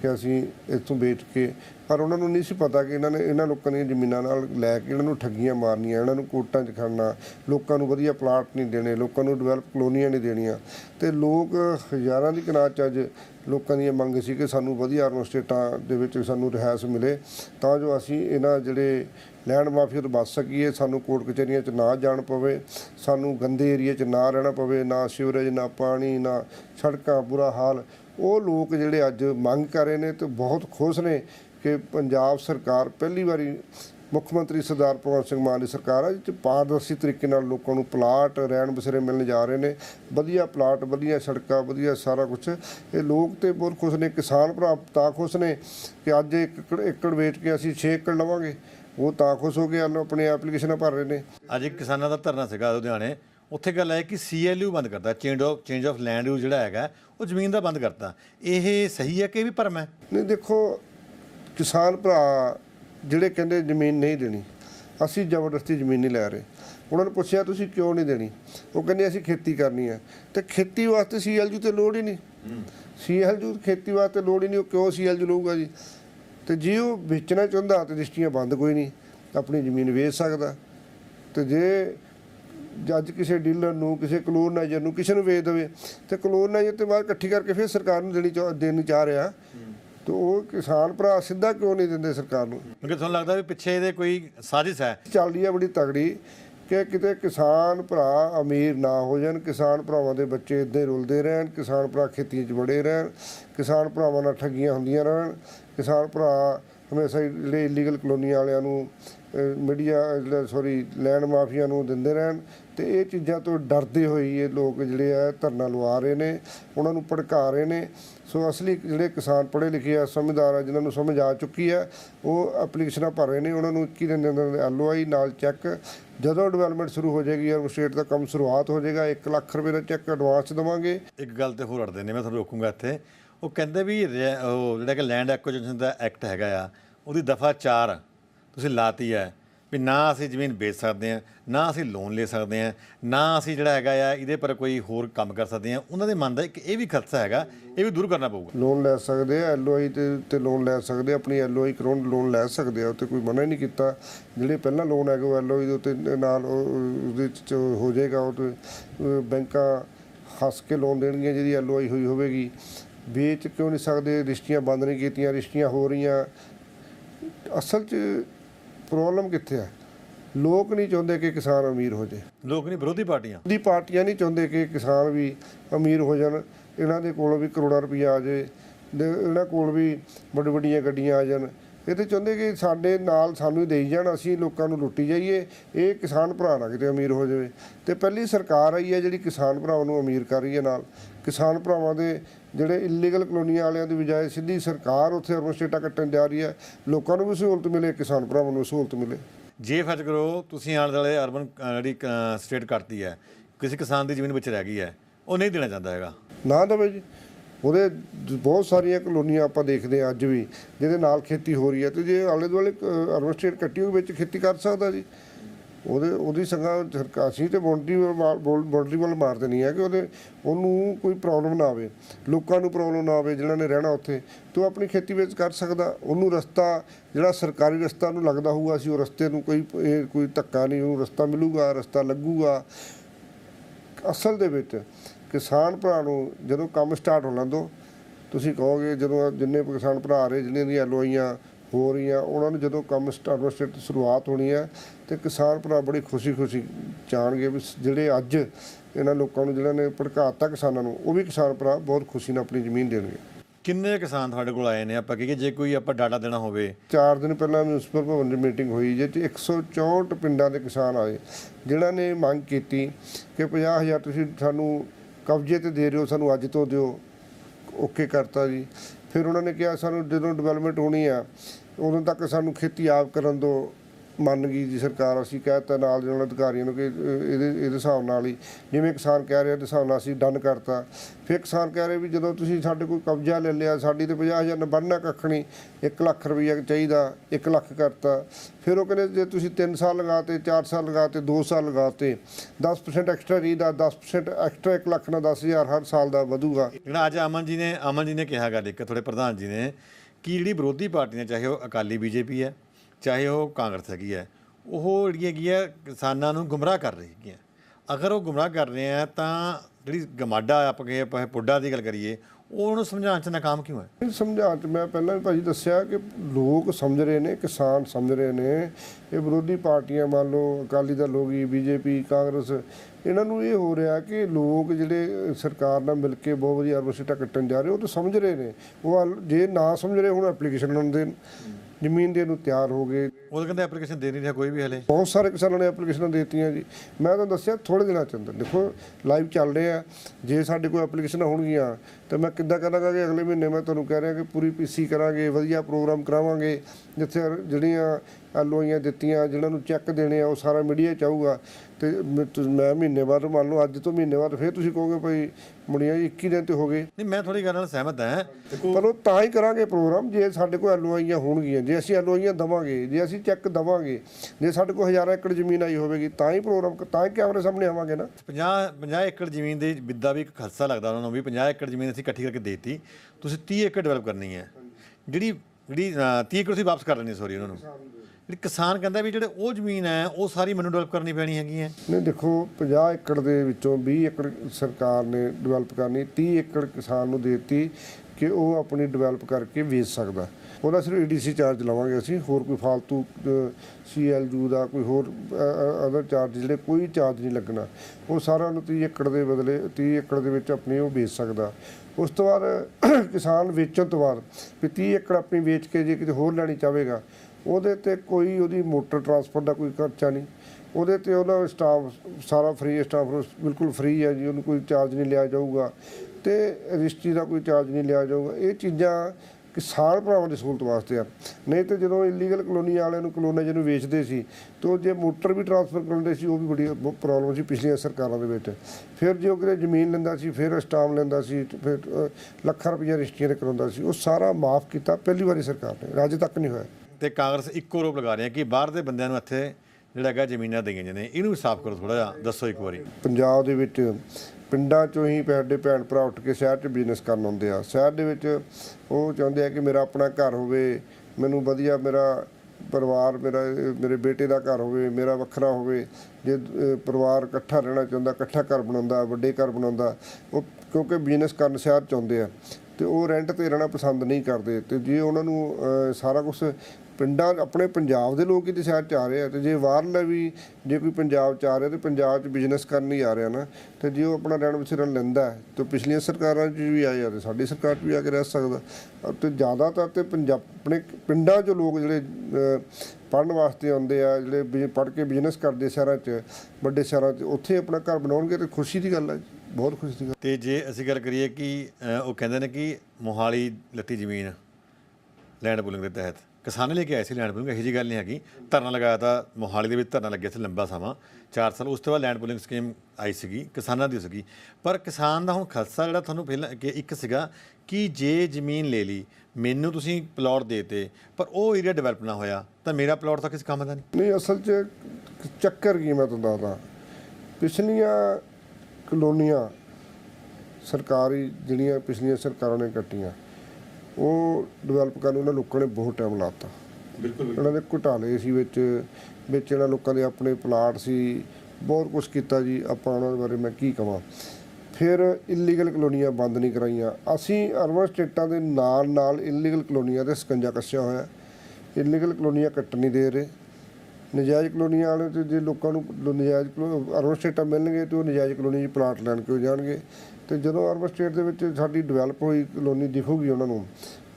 S2: ਕਿ ਅਸੀਂ ਇੱਥੋਂ ਵੇਚ ਕੇ, ਪਰ ਉਹਨਾਂ ਨੂੰ ਨਹੀਂ ਸੀ ਪਤਾ ਕਿ ਇਹਨਾਂ ਨੇ, ਇਹਨਾਂ ਲੋਕਾਂ ਦੀਆਂ ਜ਼ਮੀਨਾਂ ਨਾਲ ਲੈ ਕੇ ਇਹਨਾਂ ਨੂੰ ਠੱਗੀਆਂ ਮਾਰਨੀਆਂ, ਇਹਨਾਂ ਨੂੰ ਕੋਟਾਂ 'ਚ ਖੜਨਾ, ਲੋਕਾਂ ਨੂੰ ਵਧੀਆ ਪਲਾਟ ਨਹੀਂ ਦੇਣੇ, ਲੋਕਾਂ ਨੂੰ ਡਿਵੈਲਪ ਕਲੋਨੀਆਂ ਨਹੀਂ ਦੇਣੀਆਂ। ਤੇ ਲੋਕ ਹਜ਼ਾਰਾਂ ਦੀ ਕਨਾਤ 'ਚ ਅੱਜ ਲੋਕਾਂ ਦੀ ਮੰਗ ਸੀ ਕਿ ਸਾਨੂੰ ਵਧੀਆ ਅਰਬਨ ਸਟੇਟਾਂ ਦੇ ਵਿੱਚ ਸਾਨੂੰ ਰਿਹਾਇਸ਼ ਮਿਲੇ। ਤਾਂ ਜੋ ਅਸੀਂ ਇਹਨਾਂ ਜਿਹੜੇ ਲੈਂਡ ਮਾਫੀਆ ਤੋਂ ਬਚ ਸਕੀਏ, ਸਾਨੂੰ ਕੋਰਟ ਕਚਹਿਰੀਆਂ 'ਚ ਨਾ ਜਾਣ ਪਵੇ, ਸਾਨੂੰ ਗੰਦੇ ਏਰੀਆ 'ਚ ਨਾ ਰਹਿਣਾ ਪਵੇ, ਨਾ ਸੀਵਰੇਜ, ਨਾ ਪਾਣੀ, ਨਾ ਸੜਕਾਂ, ਬੁਰਾ ਹਾਲ। ਉਹ ਲੋਕ ਜਿਹੜੇ ਅੱਜ ਮੰਗ ਕਰ ਰਹੇ ਨੇ ਤੇ ਬਹੁਤ ਖੁਸ਼ ਨੇ ਕਿ ਪੰਜਾਬ ਸਰਕਾਰ ਪਹਿਲੀ ਵਾਰੀ ਮੁੱਖ ਮੰਤਰੀ ਸਰਦਾਰ ਭਗਵੰਤ ਸਿੰਘ ਮਾਨ ਦੀ ਸਰਕਾਰ ਹੈ ਜਿੱਥੇ ਪਾਰਦਰਸ਼ੀ ਤਰੀਕੇ ਨਾਲ ਲੋਕਾਂ ਨੂੰ ਪਲਾਟ ਰਹਿਣ ਬਸੇਰੇ ਮਿਲਣ ਜਾ ਰਹੇ ਨੇ। ਵਧੀਆ ਪਲਾਟ, ਵਧੀਆ ਸੜਕਾਂ, ਵਧੀਆ ਸਾਰਾ ਕੁਝ ਇਹ ਲੋਕ ਤੇ ਬਹੁਤ ਖੁਸ਼ ਨੇ, ਕਿਸਾਨ ਭਰਾ ਤਾਂ ਖੁਸ਼ ਨੇ ਕਿ ਅੱਜ ਇੱਕ ਏਕੜ ਵੇਚ ਕੇ ਅਸੀਂ 6 ਏਕੜ ਲਵਾਂਗੇ। ਉਹ ਤਾਂ ਖੁਸ਼ ਹੋ ਕੇ ਹਨ ਆਪਣੀ ਐਪਲੀਕੇਸ਼ਨਾਂ ਭਰ ਰਹੇ ਨੇ।
S1: ਅੱਜ ਇੱਕ ਕਿਸਾਨਾਂ ਦਾ ਧਰਨਾ ਸੀਗਾ ਲੁਧਿਆਣੇ। ਉੱਥੇ ਗੱਲ ਹੈ ਕਿ ਸੀਐਲਯੂ ਬੰਦ ਕਰਤਾ change of change of land use ਜਿਹੜਾ ਹੈਗਾ ਉਹ ਜ਼ਮੀਨ ਦਾ ਬੰਦ ਕਰਤਾ। ਇਹ ਸਹੀ ਹੈ ਕਿ ਇਹ ਵੀ ਭਰਮ ਹੈ?
S2: ਨਹੀਂ ਦੇਖੋ ਕਿਸਾਨ ਭਰਾ ਜਿਹੜੇ ਕਹਿੰਦੇ ਜ਼ਮੀਨ ਨਹੀਂ ਦੇਣੀ ਅਸੀਂ ਜ਼ਬਰਦਸਤੀ ਜ਼ਮੀਨ ਨਹੀਂ ਲੈ ਰਹੇ। ਉਹਨਾਂ ਨੂੰ ਪੁੱਛਿਆ ਤੁਸੀਂ ਕਿਉਂ ਨਹੀਂ ਦੇਣੀ? ਉਹ ਕਹਿੰਦੇ ਅਸੀਂ ਖੇਤੀ ਕਰਨੀ ਹੈ। ਤੇ ਖੇਤੀ ਵਾਸਤੇ ਸੀਐਲਯੂ ਤੇ ਲੋੜ ਹੀ ਨਹੀਂ। ਸੀਐਲਯੂ ਖੇਤੀ ਵਾਸਤੇ ਲੋੜ ਹੀ ਨਹੀਂ ਉਹ ਕਿਉਂ ਸੀਐਲਯੂ ਲਊਗਾ ਜੀ? ਤੇ ਜੇ ਉਹ ਵੇਚਣਾ ਚਾਹੁੰਦਾ ਤੇ ਰਜਿਸਟਰੀਆਂ ਬੰਦ ਕੋਈ ਨਹੀਂ ਆਪਣੀ ਜ਼ਮੀਨ ਵੇਚ ਸਕਦਾ। ਤੇ ਜੇ ਜੱਜ ਕਿਸੇ ਡੀਲਰ ਨੂੰ ਕਿਸੇ ਕਲੋਨਾਈਜ਼ਰ ਨੂੰ ਕਿਸੇ ਨੂੰ ਵੇਚ ਦੇਵੇ ਤੇ ਕਲੋਨਾਈਜ਼ਰ ਤੇ ਬਾਅਦ ਇਕੱਠੀ ਕਰਕੇ ਫਿਰ ਸਰਕਾਰ ਨੂੰ ਦੇਣੀ ਚਾਹ ਦੇਣੀ ਚਾਹ ਰਿਹਾ। ਤੇ ਉਹ ਕਿਸਾਨ ਭਰਾ ਸਿੱਧਾ ਕਿਉਂ ਨਹੀਂ ਦਿੰਦੇ ਸਰਕਾਰ ਨੂੰ?
S1: ਕਿਉਂਕਿ ਤੁਹਾਨੂੰ ਲੱਗਦਾ ਵੀ ਪਿੱਛੇ ਇਹਦੇ ਕੋਈ ਸਾਜ਼ਿਸ਼ ਹੈ?
S2: ਚੱਲਦੀ ਹੈ ਬੜੀ ਤਗੜੀ ਕਿ ਕਿਤੇ ਕਿਸਾਨ ਭਰਾ ਅਮੀਰ ਨਾ ਹੋ ਜਾਣ, ਕਿਸਾਨ ਭਰਾਵਾਂ ਦੇ ਬੱਚੇ ਇੱਦਾਂ ਰੁਲਦੇ ਰਹਿਣ, ਕਿਸਾਨ ਭਰਾ ਖੇਤੀਆਂ 'ਚ ਵੜੇ ਰਹਿਣ, ਕਿਸਾਨ ਭਰਾਵਾਂ ਨਾਲ ਠੱਗੀਆਂ ਹੁੰਦੀਆਂ ਰਹਿਣ, ਕਿਸਾਨ ਭਰਾ ਹਮੇਸ਼ਾ ਹੀ ਜਿਹੜੇ ਇਲੀਗਲ ਕਲੋਨੀ ਵਾਲਿਆਂ ਨੂੰ ਮੀਡੀਆ ਜਿਹੜਾ ਸੌਰੀ ਲੈਂਡ ਮਾਫੀਆ ਨੂੰ ਦਿੰਦੇ ਰਹਿਣ ਤੇ ਇਹ ਚੀਜ਼ਾਂ ਤੋਂ ਡਰਦੇ ਹੋਏ ਇਹ ਲੋਕ ਜਿਹੜੇ ਆ ਧਰਨਾ ਲਵਾ ਰਹੇ ਨੇ, ਉਹਨਾਂ ਨੂੰ ਭੜਕਾ ਰਹੇ ਨੇ। ਸੋ ਅਸਲੀ ਜਿਹੜੇ ਕਿਸਾਨ ਪੜ੍ਹੇ ਲਿਖੇ ਆ, ਸਮਝਦਾਰ ਆ, ਜਿਨ੍ਹਾਂ ਨੂੰ ਸਮਝ ਆ ਚੁੱਕੀ ਹੈ ਉਹ ਐਪਲੀਕੇਸ਼ਨਾਂ ਭਰ ਰਹੇ ਨੇ। ਉਹਨਾਂ ਨੂੰ 21 ਦਿਨ ਦੇ ਅੰਦਰ ਐਲਓਆਈ ਨਾਲ ਚੈੱਕ ਜਦੋਂ ਡਿਵੈਲਪਮੈਂਟ ਸ਼ੁਰੂ ਹੋ ਜਾਏਗੀ ਜਾਂ ਸਟੇਟ ਦਾ ਕੰਮ ਸ਼ੁਰੂਆਤ ਹੋ ਜਾਏਗਾ 1 ਲੱਖ ਰੁਪਏ ਦਾ ਚੈੱਕ ਐਡਵਾਂਸ ਦੇਵਾਂਗੇ।
S1: ਇੱਕ ਗੱਲ ਤੇ ਹੋਰ ਅੜਦੇ ਨੇ, ਮੈਂ ਤੁਹਾਨੂੰ ਰੋਕੂੰਗਾ ਇੱਥੇ। ਉਹ ਕਹਿੰਦੇ ਵੀ ਰੈ- ਉਹ ਜਿਹੜਾ ਕਿ ਲੈਂਡ ਐਕੁਜੀਸ਼ਨ ਦਾ ਐਕਟ ਹੈਗਾ ਆ, ਉਹਦੀ ਦਫਾ 4 ਤੁਸੀਂ ਲਾਤੀ ਹੈ ਵੀ ਨਾ ਅਸੀਂ ਜ਼ਮੀਨ ਵੇਚ ਸਕਦੇ ਹਾਂ, ਨਾ ਅਸੀਂ ਲੋਨ ਲੈ ਸਕਦੇ ਹਾਂ, ਨਾ ਅਸੀਂ ਜਿਹੜਾ ਹੈਗਾ ਆ ਇਹਦੇ ਪਰ ਕੋਈ ਹੋਰ ਕੰਮ ਕਰ ਸਕਦੇ ਹਾਂ। ਉਹਨਾਂ ਦੇ ਮਨ ਦਾ ਇੱਕ ਇਹ ਵੀ ਖਦਸ਼ਾ ਹੈਗਾ, ਇਹ ਵੀ ਦੂਰ ਕਰਨਾ ਪਊਗਾ।
S2: ਲੋਨ ਲੈ ਸਕਦੇ ਆ ਐਲਓਆਈ ਤੇ ਤੇ ਲੋਨ ਲੈ ਸਕਦੇ ਆ, ਆਪਣੀ ਐਲਓਆਈ ਕਰਾਉਣ ਲੋਨ ਲੈ ਸਕਦੇ ਆ ਉੱਤੇ ਕੋਈ ਮਨਾ ਹੀ ਨਹੀਂ ਕੀਤਾ। ਜਿਹੜੇ ਪਹਿਲਾਂ ਲੋਨ ਹੈਗੇ ਉਹ ਐਲਓਆਈ ਦੇ ਉੱਤੇ ਨਾਲ ਉਹਦੇ ਚ ਹੋ ਜਾਏਗਾ, ਉਹ ਤੇ ਬੈਂਕਾਂ ਹੱਸ ਕੇ ਲੋਨ ਦੇਣਗੀਆਂ, ਜਿਹਦੀ ਐਲਓਆਈ ਹੋਈ ਹੋਵੇਗੀ। ਵੇਚ ਕਿਉਂ ਨਹੀਂ ਸਕਦੇ? ਰਿਸ਼ਤੀਆਂ ਬੰਦ ਨਹੀਂ ਕੀਤੀਆਂ, ਰਿਸ਼ਤੀਆਂ ਹੋ ਰਹੀਆਂ। ਅਸਲ 'ਚ ਪ੍ਰੋਬਲਮ ਕਿੱਥੇ ਹੈ ਲੋਕ ਨਹੀਂ ਚਾਹੁੰਦੇ ਕਿ ਕਿਸਾਨ ਅਮੀਰ ਹੋ ਜਾਏ।
S1: ਲੋਕ ਨਹੀਂ ਵਿਰੋਧੀ ਪਾਰਟੀਆਂ।
S2: ਦੀ ਪਾਰਟੀਆਂ ਨਹੀਂ ਚਾਹੁੰਦੇ ਕਿ ਕਿਸਾਨ ਵੀ ਅਮੀਰ ਹੋ ਜਾਣ। ਇਹਨਾਂ ਦੇ ਕੋਲ ਵੀ ਕਰੋੜਾਂ ਰੁਪਈਆ ਆ ਜਾਏ ਇਹਨਾਂ ਕੋਲ ਵੀ ਵੱਡੀ ਵੱਡੀਆਂ ਗੱਡੀਆਂ ਆ ਜਾਣ। ਇਹ ਤੇ ਚਾਹੁੰਦੇ ਕਿ ਸਾਡੇ ਨਾਲ ਸਾਨੂੰ ਹੀ ਦੇਈ ਜਾਣ ਅਸੀਂ ਲੋਕਾਂ ਨੂੰ ਲੁੱਟੀ ਜਾਈਏ। ਇਹ ਕਿਸਾਨ ਭਰਾ ਨਾ ਕਿਤੇ ਅਮੀਰ ਹੋ ਜਾਵੇ। ਤੇ ਪਹਿਲੀ ਸਰਕਾਰ ਆਈ ਹੈ ਜਿਹੜੀ ਕਿਸਾਨ ਭਰਾਵਾਂ ਨੂੰ ਅਮੀਰ ਕਰ ਰਹੀ ਹੈ ਨਾਲ। ਕਿਸਾਨ ਭਰਾਵਾਂ ਦੇ ਜਿਹੜੇ ਇਲੀਗਲ ਕਲੋਨੀਆਂ ਵਾਲਿਆਂ ਦੀ ਬਜਾਏ ਸਿੱਧੀ ਸਰਕਾਰ ਉੱਥੇ ਅਰਬਨ ਸਟੇਟਾਂ ਕੱਟਣ ਜਾ ਰਹੀ ਹੈ ਲੋਕਾਂ ਨੂੰ ਵੀ ਸਹੂਲਤ ਮਿਲੇ ਕਿਸਾਨ ਭਰਾਵਾਂ ਨੂੰ ਸਹੂਲਤ ਮਿਲੇ। ਜੇ
S1: ਫਰਜ਼ ਕਰੋ ਤੁਸੀਂ ਆਲੇ ਦੁਆਲੇ ਅਰਬਨ ਜਿਹੜੀ ਸਟੇਟ ਕਰਤੀ ਹੈ ਕਿਸੇ ਕਿਸਾਨ ਦੀ ਜ਼ਮੀਨ ਵਿੱਚ ਰਹਿ ਗਈ ਹੈ ਉਹ ਨਹੀਂ ਦੇਣਾ ਚਾਹੁੰਦਾ ਹੈਗਾ।
S2: ਨਾ ਦਵੇ ਜੀ। ਉਹਦੇ ਬਹੁਤ ਸਾਰੀਆਂ ਕਲੋਨੀਆਂ ਆਪਾਂ ਦੇਖਦੇ ਹਾਂ ਅੱਜ ਵੀ ਜਿਹਦੇ ਨਾਲ ਖੇਤੀ ਹੋ ਰਹੀ ਹੈ ਤੇ ਜੇ ਆਲੇ ਦੁਆਲੇ ਅਰਬਨ ਸਟੇਟ ਕੱਟੀ ਹੋਈ ਵਿੱਚ ਖੇਤੀ ਕਰ ਸਕਦਾ ਜੀ। ਉਹਦੇ, ਉਹਦੀ ਸੰਗਾ ਸਰਕਾਰ ਸੀ ਤੇ ਬਾਉਂਡਰੀ ਬਾਉਂਡਰੀ ਵੱਲ ਮਾਰ ਦੇਣੀ ਹੈ ਕਿ ਉਹਦੇ, ਉਹਨੂੰ ਕੋਈ ਪ੍ਰੋਬਲਮ ਨਾ ਆਵੇ। ਲੋਕਾਂ ਨੂੰ ਪ੍ਰੋਬਲਮ ਨਾ ਆਵੇ, ਜਿਹਨਾਂ ਨੇ ਰਹਿਣਾ ਉੱਥੇ। ਤੇ ਉਹ ਆਪਣੀ ਖੇਤੀ ਵਿੱਚ ਕਰ ਸਕਦਾ। ਉਹਨੂੰ ਰਸਤਾ, ਜਿਹੜਾ ਸਰਕਾਰੀ ਰਸਤਾ ਉਹਨੂੰ ਲੱਗਦਾ ਹੋਊਗਾ, ਅਸੀਂ ਉਹ ਰਸਤੇ ਨੂੰ ਕੋਈ, ਇਹ ਕੋਈ ਧੱਕਾ ਨਹੀਂ, ਉਹਨੂੰ ਰਸਤਾ ਮਿਲੂਗਾ, ਰਸਤਾ ਲੱਗੂਗਾ। ਅਸਲ ਦੇ ਵਿੱਚ ਕਿਸਾਨ ਭਰਾ ਨੂੰ ਜਦੋਂ ਕੰਮ ਸਟਾਰਟ ਹੋ ਲੈਂਦੋ ਤੁਸੀਂ ਕਹੋਗੇ ਜਦੋਂ ਜਿੰਨੇ ਕਿਸਾਨ ਭਰਾ ਆ ਰਹੇ ਜਿਨ੍ਹਾਂ ਦੀਆਂ ਐਲਓਆਈਆਂ ਹੋ ਰਹੀਆਂ ਉਹਨਾਂ ਨੂੰ ਜਦੋਂ ਕੰਮ ਸਟਾਰਟ ਸਟੇਟ ਸ਼ੁਰੂਆਤ ਹੋਣੀ ਹੈ ਤੇ ਕਿਸਾਨ ਭਰਾ ਬੜੀ ਖੁਸ਼ੀ-ਖੁਸ਼ੀ ਜਾਣਗੇ ਵੀ ਜਿਹੜੇ ਅੱਜ ਇਹਨਾਂ ਲੋਕਾਂ ਨੂੰ ਜਿਹੜਾ ਨੇ ਭੜਕਾਤਾ ਕਿਸਾਨਾਂ ਨੂੰ ਉਹ ਵੀ ਕਿਸਾਨ ਭਰਾ ਬਹੁਤ ਖੁਸ਼ੀ ਨਾਲ ਆਪਣੀ ਜ਼ਮੀਨ ਦੇਣਗੇ।
S1: ਕਿੰਨੇ ਕਿਸਾਨ ਤੁਹਾਡੇ ਕੋਲ ਆਏ ਨੇ? ਆਪਾਂ ਕਹੀਏ ਜੇ ਕੋਈ ਆਪਾਂ ਡਾਟਾ ਦੇਣਾ ਹੋਵੇ।
S2: ਚਾਰ ਦਿਨ ਪਹਿਲਾਂ ਮਿਊਨਿਸਪਲ ਭਵਨ 'ਚ ਮੀਟਿੰਗ ਹੋਈ ਜਿਸ 'ਚ 164 ਪਿੰਡਾਂ ਦੇ ਕਿਸਾਨ ਆਏ। ਜਿਨ੍ਹਾਂ ਨੇ ਮੰਗ ਕੀਤੀ ਕਿ 50000 ਤੁਸੀਂ ਸਾਨੂੰ ਕਬਜ਼ੇ ਤੇ ਦੇ ਰਹੇ ਹੋ ਸਾਨੂੰ ਅੱਜ ਤੋਂ ਦਿਓ। ਓਕੇ ਕਰਤਾ ਜੀ। ਫਿਰ ਉਹਨਾਂ ਨੇ ਕਿਹਾ ਸਾਨੂੰ ਜਦੋਂ ਡਿਵੈਲਪਮੈਂਟ ਹੋਣੀ ਆ, ਉਦੋਂ ਤੱਕ ਸਾਨੂੰ ਖੇਤੀ ਆਪ ਕਰਨ ਦਿਓ। ਮੰਨ ਗਈ ਜੀ ਸਰਕਾਰ, ਅਸੀਂ ਕਹਿਤਾ ਨਾਲ ਦੇ ਨਾਲ ਅਧਿਕਾਰੀਆਂ ਨੂੰ ਕਿ ਇਹਦੇ ਇਹਦੇ ਹਿਸਾਬ ਨਾਲ ਹੀ, ਜਿਵੇਂ ਕਿਸਾਨ ਕਹਿ ਰਿਹਾ ਦੇ ਹਿਸਾਬ ਨਾਲ ਅਸੀਂ ਡਨ ਕਰਤਾ। ਫਿਰ ਕਿਸਾਨ ਕਹਿ ਰਹੇ ਵੀ ਜਦੋਂ ਤੁਸੀਂ ਸਾਡੇ ਕੋਲ ਕਬਜ਼ਾ ਲੈ ਲਿਆ, ਸਾਡੀ ਤੇ 50000 ਨਾਲ ਬੰਨਣਾ ਕੱਖ ਨਹੀਂ 1 ਲੱਖ ਰੁਪਈਆ ਚਾਹੀਦਾ 1 ਲੱਖ ਕਰਤਾ। ਫਿਰ ਉਹ ਕਹਿੰਦੇ, ਜੇ ਤੁਸੀਂ 3 ਸਾਲ ਲਗਾਤੇ 4 ਸਾਲ ਲਗਾਤੇ 2 ਸਾਲ ਲਗਾਤੇ 10% ਐਕਸਟਰਾ ਰੀਦਾ 10% ਐਕਸਟਰਾ 1 ਲੱਖ ਨਾਲ 10000 ਹਰ ਸਾਲ ਦਾ ਵਧੂਗਾ।
S1: ਜਿਹੜਾ ਅੱਜ ਅਮਨ ਜੀ ਨੇ, ਅਮਨ ਜੀ ਨੇ ਕਿਹਾ ਗੱਲ ਇੱਕ, ਤੁਹਾਡੇ ਪ੍ਰਧਾਨ ਜੀ ਨੇ, ਕਿ ਜਿਹੜੀ ਵਿਰੋਧੀ ਪਾਰਟੀਆਂ, ਚਾਹੇ ਉਹ ਅਕਾਲੀ ਬੀਜੇਪੀ ਹੈ ਚਾਹੇ ਉਹ ਕਾਂਗਰਸ ਹੈਗੀ ਹੈ, ਉਹ ਜਿਹੜੀ ਹੈਗੀ ਹੈ ਕਿਸਾਨਾਂ ਨੂੰ ਗੁੰਮਰਾਹ ਕਰ ਰਹੀ ਹੈਗੀ ਹੈ ਅਗਰ ਉਹ ਗੁੰਮਰਾਹ ਕਰ ਰਹੇ ਆ ਤਾਂ ਜਿਹੜੀ ਗਮਾਡਾ ਆਪ ਗਏ ਆਪਾਂ ਪੁੱਡਾ ਦੀ ਗੱਲ ਕਰੀਏ ਉਹ ਉਹਨੂੰ ਸਮਝਾਉਣ ਚ ਨਾਕਾਮ ਕਿਉਂ ਹੈ?
S2: ਸਮਝਾਉਣ ਚ ਮੈਂ ਪਹਿਲਾਂ ਵੀ ਭਾਜੀ ਦੱਸਿਆ ਕਿ ਲੋਕ ਸਮਝ ਰਹੇ ਨੇ, ਕਿਸਾਨ ਸਮਝ ਰਹੇ ਨੇ। ਇਹ ਵਿਰੋਧੀ ਪਾਰਟੀਆਂ ਮੰਨ ਲਓ, ਅਕਾਲੀ ਦਲ ਹੋ ਗਈ, ਬੀਜੇਪੀ, ਕਾਂਗਰਸ, ਇਹਨਾਂ ਨੂੰ ਇਹ ਹੋ ਰਿਹਾ ਕਿ ਲੋਕ ਜਿਹੜੇ ਸਰਕਾਰ ਨਾਲ ਮਿਲ ਕੇ ਬਹੁਤ ਵਧੀਆ ਅਰਬਸਿਟਾ ਕੱਟਣ ਜਾ ਰਹੇ, ਉਹ ਤਾਂ ਸਮਝ ਰਹੇ ਨੇ। ਉਹ ਜੇ ਨਾ ਸਮਝ ਰਹੇ, ਹੁਣ ਐਪਲੀਕੇਸ਼ਨ ਉਹਨਾਂ ਦੇ ਜ਼ਮੀਨ ਦੇ ਨੂੰ ਤਿਆਰ ਹੋ ਗਏ।
S1: ਉਹ ਤਾਂ ਕਹਿੰਦੇ ਐਪਲੀਕੇਸ਼ਨ ਦੇ ਨਹੀਂ ਰਿਹਾ ਕੋਈ ਵੀ ਹਲੇ।
S2: ਬਹੁਤ ਸਾਰੇ ਕਿਸਾਨਾਂ ਨੇ ਐਪਲੀਕੇਸ਼ਨਾਂ ਦੇ ਦਿੱਤੀਆਂ ਜੀ। ਮੈਂ ਤੁਹਾਨੂੰ ਦੱਸਿਆ ਥੋੜੇ ਦਿਨਾਂ ਚ ਅੰਦਰ। ਦੇਖੋ ਲਾਈਵ ਚੱਲ ਰਹੇ। ਆ ਜੇ ਸਾਡੇ ਕੋਲ ਐਪਲੀਕੇਸ਼ਨਾਂ ਹੋਣਗੀਆਂ ਤਾਂ ਮੈਂ ਕਿੱਦਾਂ ਕਰਾਂਗਾ ਕਿ ਅਗਲੇ ਮਹੀਨੇ ਮੈਂ ਤੁਹਾਨੂੰ ਕਹਿ ਰਿਹਾ ਕਿ ਪੂਰੀ ਪੀਸੀ ਕਰਾਂਗੇ ਵਧੀਆ ਪ੍ਰੋਗਰਾਮ ਕਰਾਵਾਂਗੇ ਜਿੱਥੇ ਜਿਹੜੀਆਂ ਐਲਓਆਈਆਂ ਦਿੱਤੀਆਂ ਜਿਹਨਾਂ ਨੂੰ ਚੈੱਕ ਦੇਣੇ ਆ ਉਹ ਸਾਰਾ ਮੀਡੀਆ ਚਾਹੂਗਾ ਤੇ ਮੈਂ ਤੁ- ਮੈਂ ਮਹੀਨੇ ਬਾਅਦ ਮੰਨ ਲਓ ਅੱਜ ਤੋਂ ਮਹੀਨੇ ਬਾਅਦ ਫਿਰ ਤੁਸੀਂ ਕਹੋਗੇ ਭਾਈ ਮੁੜੀਆਂ ਜੀ 21 ਦਿਨ ਤੇ ਹੋ ਗਏ।
S1: ਨਹੀਂ ਮੈਂ ਥੋੜੀ ਗੱਲ ਨਾਲ ਸਹਿਮਤ ਹਾਂ।
S2: ਪਰ ਉਹ ਤਾਂ ਹੀ ਕਰਾਂਗੇ ਪ੍ਰੋਗਰਾਮ ਜੇ ਸਾਡੇ ਕੋਲ ਐਲਓਆਈਆਂ ਹੋਣਗੀਆਂ ਜੇ ਅਸੀਂ ਐਲਓਆਈਆਂ ਦਵਾਂਗੇ ਜੇ ਅਸੀਂ ਚੈੱਕ ਦਵਾਂਗੇ ਜੇ ਸਾਡੇ ਕੋਲ ਹਜ਼ਾਰਾਂ ਏਕੜ ਜ਼ਮੀਨ ਆਈ ਹੋਵੇਗੀ ਤਾਂ ਹੀ ਪ੍ਰੋਗਰਾਮ ਤਾਂ ਹੀ ਕੈਮਰੇ ਸਾਹਮਣੇ ਆਵਾਂਗੇ ਨਾ।
S1: 50 50 ਏਕੜ ਜ਼ਮੀਨ ਦੇ ਬਿੱਦਾ ਵੀ ਇੱਕ ਖਲਸਾ ਲੱਗਦਾ ਉਹਨਾਂ ਨੂੰ ਵੀ 50 ਏਕੜ ਜ਼ਮੀਨ ਅਸੀਂ ਇਕੱਠੀ ਕਰਕੇ ਦੇਤੀ। ਤੁਸੀਂ 30 ਏਕੜ ਡਿਵੈਲਪ ਕਰਨੀ ਹੈ। ਜਿਹੜੀ ਜਿਹੜੀ ਅ, 30 ਏਕੜ ਤੁਸੀਂ ਵਾਪਸ ਕਰ ਲੈਣੀ ਸੌਰੀ ਉਹਨਾਂ ਨੂੰ। ਕਿਸਾਨ ਕਹਿੰਦਾ ਵੀ ਜਿਹੜੇ ਉਹ ਜ਼ਮੀਨ ਹੈ, ਉਹ ਸਾਰੀ ਮੈਨੂੰ ਡਿਵੈਲਪ ਕਰਨੀ ਪੈਣੀ ਹੈਗੀ ਹੈ।
S2: ਨਹੀਂ, ਦੇਖੋ 50 ਏਕੜ ਦੇ ਵਿੱਚੋਂ 20 ਏਕੜ ਸਰਕਾਰ ਨੇ ਡਿਵੈਲਪ ਕਰਨੀ 30 ਏਕੜ ਕਿਸਾਨ ਨੂੰ ਦੇਤੀ ਕਿ ਉਹ ਆਪਣੀ ਡਿਵੈਲਪ ਕਰਕੇ ਵੇਚ ਸਕਦਾ। ਉਹਦਾ ਸਿਰਫ ਈਡੀਸੀ ਚਾਰਜ ਲਵਾਂਗੇ ਅਸੀਂ, ਹੋਰ ਕੋਈ ਫालतू ਸੀਐਲਯੂ ਦਾ ਕੋਈ ਹੋਰ ਅਦਰ ਚਾਰਜ ਜਿਹੜੇ ਕੋਈ ਚਾਰਜ ਨਹੀਂ ਲੱਗਣਾ। ਉਹ ਸਾਰਾ ਨੂੰ 30 ਏਕੜ ਦੇ ਬਦਲੇ 30 ਏਕੜ ਦੇ ਵਿੱਚ ਆਪਣੀ ਉਹ ਵੇਚ ਸਕਦਾ। ਉਸ ਤੋਂ ਬਾਅਦ ਕਿਸਾਨ ਵੇਚਣ ਤੋਂ ਬਾਅਦ ਵੀ 30 ਏਕੜ ਆਪਣੀ ਵੇਚ ਕੇ ਜੇ ਕਿਤੇ ਹੋਰ ਲੈਣੀ ਚਾਹੇਗਾ ਉਹਦੇ ਤੇ ਕੋਈ ਉਹਦੀ ਮੋਟਰ ਟਰਾਂਸਪੋਰਟ ਦਾ ਕੋਈ ਖਰਚਾ ਨਹੀਂ। ਉਹਦੇ ਤੇ ਉਹਨਾਂ ਸਟਾਫ ਸਾਰਾ ਫ੍ਰੀ ਸਟਾਫ ਬਿਲਕੁਲ ਫ੍ਰੀ ਹੈ ਜੀ, ਉਹਨੂੰ ਕੋਈ ਚਾਰਜ ਨਹੀਂ ਲਿਆ ਜਾਊਗਾ। ਤੇ ਰਜਿਸਟਰੀ ਦਾ ਕੋਈ ਚਾਰਜ ਨਹੀਂ ਲਿਆ ਜਾਊਗਾ। ਇਹ ਚੀਜ਼ਾਂ ਕਿਸਾਨ ਭਰਾਵਾਂ ਦੀ ਸਹੂਲਤ ਵਾਸਤੇ ਆ। ਨਹੀਂ ਤੇ ਜਦੋਂ ਇਲੀਗਲ ਕਲੋਨੀ ਵਾਲਿਆਂ ਨੂੰ ਕਲੋਨੀ ਜਿਹਨੂੰ ਵੇਚਦੇ ਸੀ, ਤੇ ਉਹ ਜੇ ਮੋਟਰ ਵੀ ਟਰਾਂਸਫਰ ਕਰਦੇ ਸੀ, ਉਹ ਵੀ ਬੜੀ ਪ੍ਰੋਬਲਮ ਸੀ ਪਿਛਲੀਆਂ ਸਰਕਾਰਾਂ ਦੇ ਵਿੱਚ। ਫਿਰ ਜੇ ਉਹ ਕਿਤੇ ਜ਼ਮੀਨ ਲੈਂਦਾ ਸੀ, ਫਿਰ ਸਟਾਮ ਲੈਂਦਾ ਸੀ ਫਿਰ ਲੱਖਾਂ ਰੁਪਈਆ ਰਜਿਸਟਰੀਆਂ ਕਰਾਉਂਦਾ ਸੀ। ਉਹ ਸਾਰਾ ਮਾਫ ਕੀਤਾ, ਪਹਿਲੀ ਵਾਰੀ ਸਰਕਾਰ ਨੇ, ਅਜੇ ਤੱਕ ਨਹੀਂ ਹੋਇਆ।
S1: ਤੇ ਕਾਂਗਰਸ ਇੱਕੋ ਰੋਪ ਲਗਾ ਰਹੀ ਹੈ ਕਿ ਬਾਹਰ ਦੇ ਬੰਦਿਆਂ ਨੂੰ ਇੱਥੇ ਜਿਹੜਾ ਹੈਗਾ ਜ਼ਮੀਨਾਂ ਦੇਈਆਂ ਜਾਂਦੇ ਇਹਨੂੰ ਵੀ ਸਾਫ਼ ਕਰੋ ਥੋੜਾ ਜਿਹਾ, ਦੱਸੋ ਇੱਕ ਵਾਰੀ।
S2: ਪੰਜਾਬ ਦੇ ਵਿੱਚ ਪਿੰਡਾਂ ਚੋਂ ਹੀ ਸਾਡੇ ਭੈਣ ਭਰਾ ਉੱਠ ਕੇ ਸ਼ਹਿਰ 'ਚ ਬਿਜ਼ਨਸ ਕਰਨ ਆਉਂਦੇ ਆ। ਸ਼ਹਿਰ ਦੇ ਵਿੱਚ ਉਹ ਚਾਹੁੰਦੇ ਆ ਕਿ ਮੇਰਾ ਆਪਣਾ ਘਰ ਹੋਵੇ, ਮੈਨੂੰ ਵਧੀਆ ਮੇਰਾ ਪਰਿਵਾਰ, ਮੇਰਾ, ਮੇਰੇ ਬੇਟੇ ਦਾ ਘਰ ਹੋਵੇ, ਮੇਰਾ ਵੱਖਰਾ ਹੋਵੇ, ਜੇ ਪਰਿਵਾਰ ਇਕੱਠਾ ਰਹਿਣਾ ਚਾਹੁੰਦਾ, ਇਕੱਠਾ ਘਰ ਬਣਾਉਂਦਾ, ਵੱਡੇ ਘਰ ਬਣਾਉਂਦਾ, ਉਹ ਕਿਉਂਕਿ ਬਿਜ਼ਨਸ ਕਰਨ ਸ਼ਹਿਰ 'ਚ ਆਉਂਦੇ ਆ। ਤੇ ਉਹ ਰੈਂਟ ਤੇ ਰਹਿਣਾ ਪਸੰਦ ਨਹੀਂ ਕਰਦੇ ਤੇ ਜੇ ਉਹਨਾਂ ਨੂੰ ਸਾਰਾ ਕੁਝ ਪਿੰਡਾਂ ਆਪਣੇ ਪੰਜਾਬ ਦੇ ਲੋਕ ਹੀ ਤੇ ਸ਼ਹਿਰ ਚ ਆ ਰਹੇ ਆ ਤੇ ਜੇ ਬਾਹਰਲਾ ਵੀ ਜੇ ਕੋਈ ਪੰਜਾਬ ਚ ਆ ਰਿਹਾ ਤੇ ਪੰਜਾਬ ਚ ਬਿਜ਼ਨਸ ਕਰਨ ਹੀ ਆ ਰਿਹਾ ਨਾ ਤੇ ਜੇ ਉਹ ਆਪਣਾ ਰਹਿਣ ਬਸੇਰਨ ਲੈਂਦਾ ਹੈ, ਤੇ ਪਿਛਲੀਆਂ ਸਰਕਾਰਾਂ ਚ ਵੀ ਆਏ ਆ ਤੇ ਸਾਡੀ ਸਰਕਾਰ ਚ ਵੀ ਆ ਕੇ ਰਹਿ ਸਕਦਾ। ਅਹ ਤੇ ਜ਼ਿਆਦਾਤਰ ਤੇ ਪੰਜਾਬ ਆਪਣੇ ਪਿੰਡਾਂ ਚ ਲੋਕ ਜਿਹੜੇ ਅਹ, ਪੜ੍ਹਨ ਵਾਸਤੇ ਆਉਂਦੇ ਆ ਜਿਹੜੇ ਪੜ੍ਹ ਕੇ ਬਿਜ਼ਨਸ ਕਰਦੇ ਸ਼ਹਿਰਾਂ ਚ ਵੱਡੇ ਸ਼ਹਿਰਾਂ ਚ ਉੱਥੇ ਆਪਣਾ ਘਰ ਬਣਾਉਣਗੇ ਤੇ ਖੁਸ਼ੀ ਦੀ ਗੱਲ ਹੈ ਬਹੁਤ ਖੁਸ਼ੀ ਗੱਲ
S1: ਤੇ ਜੇ ਅਸੀਂ ਗੱਲ ਕਰੀਏ ਕਿ ਅ, ਉਹ ਕਹਿੰਦੇ ਨੇ ਕਿ ਮੋਹਾਲੀ ਲੱਤੀ ਜ਼ਮੀਨ ਲੈਂਡ ਪੂਲਿੰਗ ਦੇ ਤਹਿਤ। ਕਿਸਾਨ ਲੈ ਕੇ ਆਏ ਸੀ ਲੈਂਡ ਪੂਲਿੰਗ ਇਹੋ ਜੀ ਗੱਲ ਨਹੀਂ ਹੈਗੀ। ਧਰਨਾ ਲਗਾਇਆ ਤਾਂ ਮੋਹਾਲੀ ਦੇ ਵਿੱਚ ਧਰਨਾ ਲੱਗਿਆ ਸੀ ਲੰਬਾ ਸਮਾਂ। 4 ਸਾਲ ਉਸ ਤੋਂ ਬਾਅਦ ਲੈਂਡ ਪੂਲਿੰਗ ਸਕੀਮ ਆਈ ਸੀਗੀ ਕਿਸਾਨਾਂ ਦੀ ਸੀਗੀ। ਪਰ ਕਿਸਾਨ ਦਾ ਹੁਣ ਖਲਸਾ ਜਿਹੜਾ ਤੁਹਾਨੂੰ ਪਹਿਲਾਂ ਕਿ ਇੱਕ ਸੀਗਾ ਕਿ ਜੇ ਜ਼ਮੀਨ ਲੈ ਲਈ ਮੈਨੂੰ ਤੁਸੀਂ ਪਲਾਟ ਦੇਤੇ ਪਰ ਉਹ ਏਰੀਆ ਡਿਵੈਲਪ ਨਾ ਹੋਇਆ ਤਾਂ ਮੇਰਾ ਪਲਾਟ ਤਾਂ ਕਿਸੇ ਕੰਮ ਦਾ ਨਹੀਂ।
S2: ਨਹੀਂ ਅਸਲ 'ਚ ਚੱਕਰ ਕੀ ਮੈਂ ਤੁਹਾਨੂੰ ਦੱਸਦਾ। ਪਿਛਲੀਆਂ ਕਲੋਨੀਆਂ ਸਰਕਾਰੀ ਜਿਹੜੀਆਂ ਪਿਛਲੀਆਂ ਸਰਕਾਰਾਂ ਨੇ ਕੱਟੀਆਂ ਉਹ ਡਿਵੈਲਪ ਕਰਨ ਉਹਨਾਂ ਲੋਕਾਂ ਨੇ ਬਹੁਤ ਟਾਈਮ ਲਾਤਾ
S1: ਬਿਲਕੁਲ
S2: ਇਹਨਾਂ ਦੇ ਘੁਟਾਲੇ ਸੀ ਵਿੱਚ ਵਿੱਚ ਇਹਨਾਂ ਲੋਕਾਂ ਦੇ ਆਪਣੇ ਪਲਾਟ ਸੀ ਬਹੁਤ ਕੁਝ ਕੀਤਾ ਜੀ ਆਪਾਂ ਉਹਨਾਂ ਦੇ ਬਾਰੇ ਮੈਂ ਕੀ ਕਵਾਂ। ਫਿਰ ਇਲੀਗਲ ਕਲੋਨੀਆਂ ਬੰਦ ਨਹੀਂ ਕਰਾਈਆਂ। ਅਸੀਂ ਅਰਬਨ ਸਟੇਟਾਂ ਦੇ ਨਾਲ ਨਾਲ ਇਲੀਗਲ ਕਲੋਨੀਆਂ ਤੇ ਸਕੰਜਾ ਕੱਸਿਆ ਹੋਇਆ। ਇਲੀਗਲ ਕਲੋਨੀਆਂ ਕੱਟ ਨਹੀਂ ਦੇ ਰਹੇ। ਨਜਾਇਜ਼ ਕਲੋਨੀਆਂ ਵਾਲੇ ਤੇ ਜੇ ਲੋਕਾਂ ਨੂੰ ਨਜਾਇਜ਼ ਕਲੋ- ਅਰਬਨ ਸਟੇਟਾਂ ਮਿਲਣਗੇ ਤੇ ਉਹ ਨਜਾਇਜ਼ ਕਲੋਨੀ 'ਚ ਪਲਾਟ ਲੈਣ ਕਿਉਂ ਜਾਣਗੇ? ਤੇ ਜਦੋਂ ਅਰਬਨ ਸਟੇਟ ਦੇ ਵਿੱਚ ਸਾਡੀ ਡਿਵੈਲਪ ਹੋਈ ਕਲੋਨੀ ਦਿਖੂਗੀ ਉਹਨਾਂ ਨੂੰ,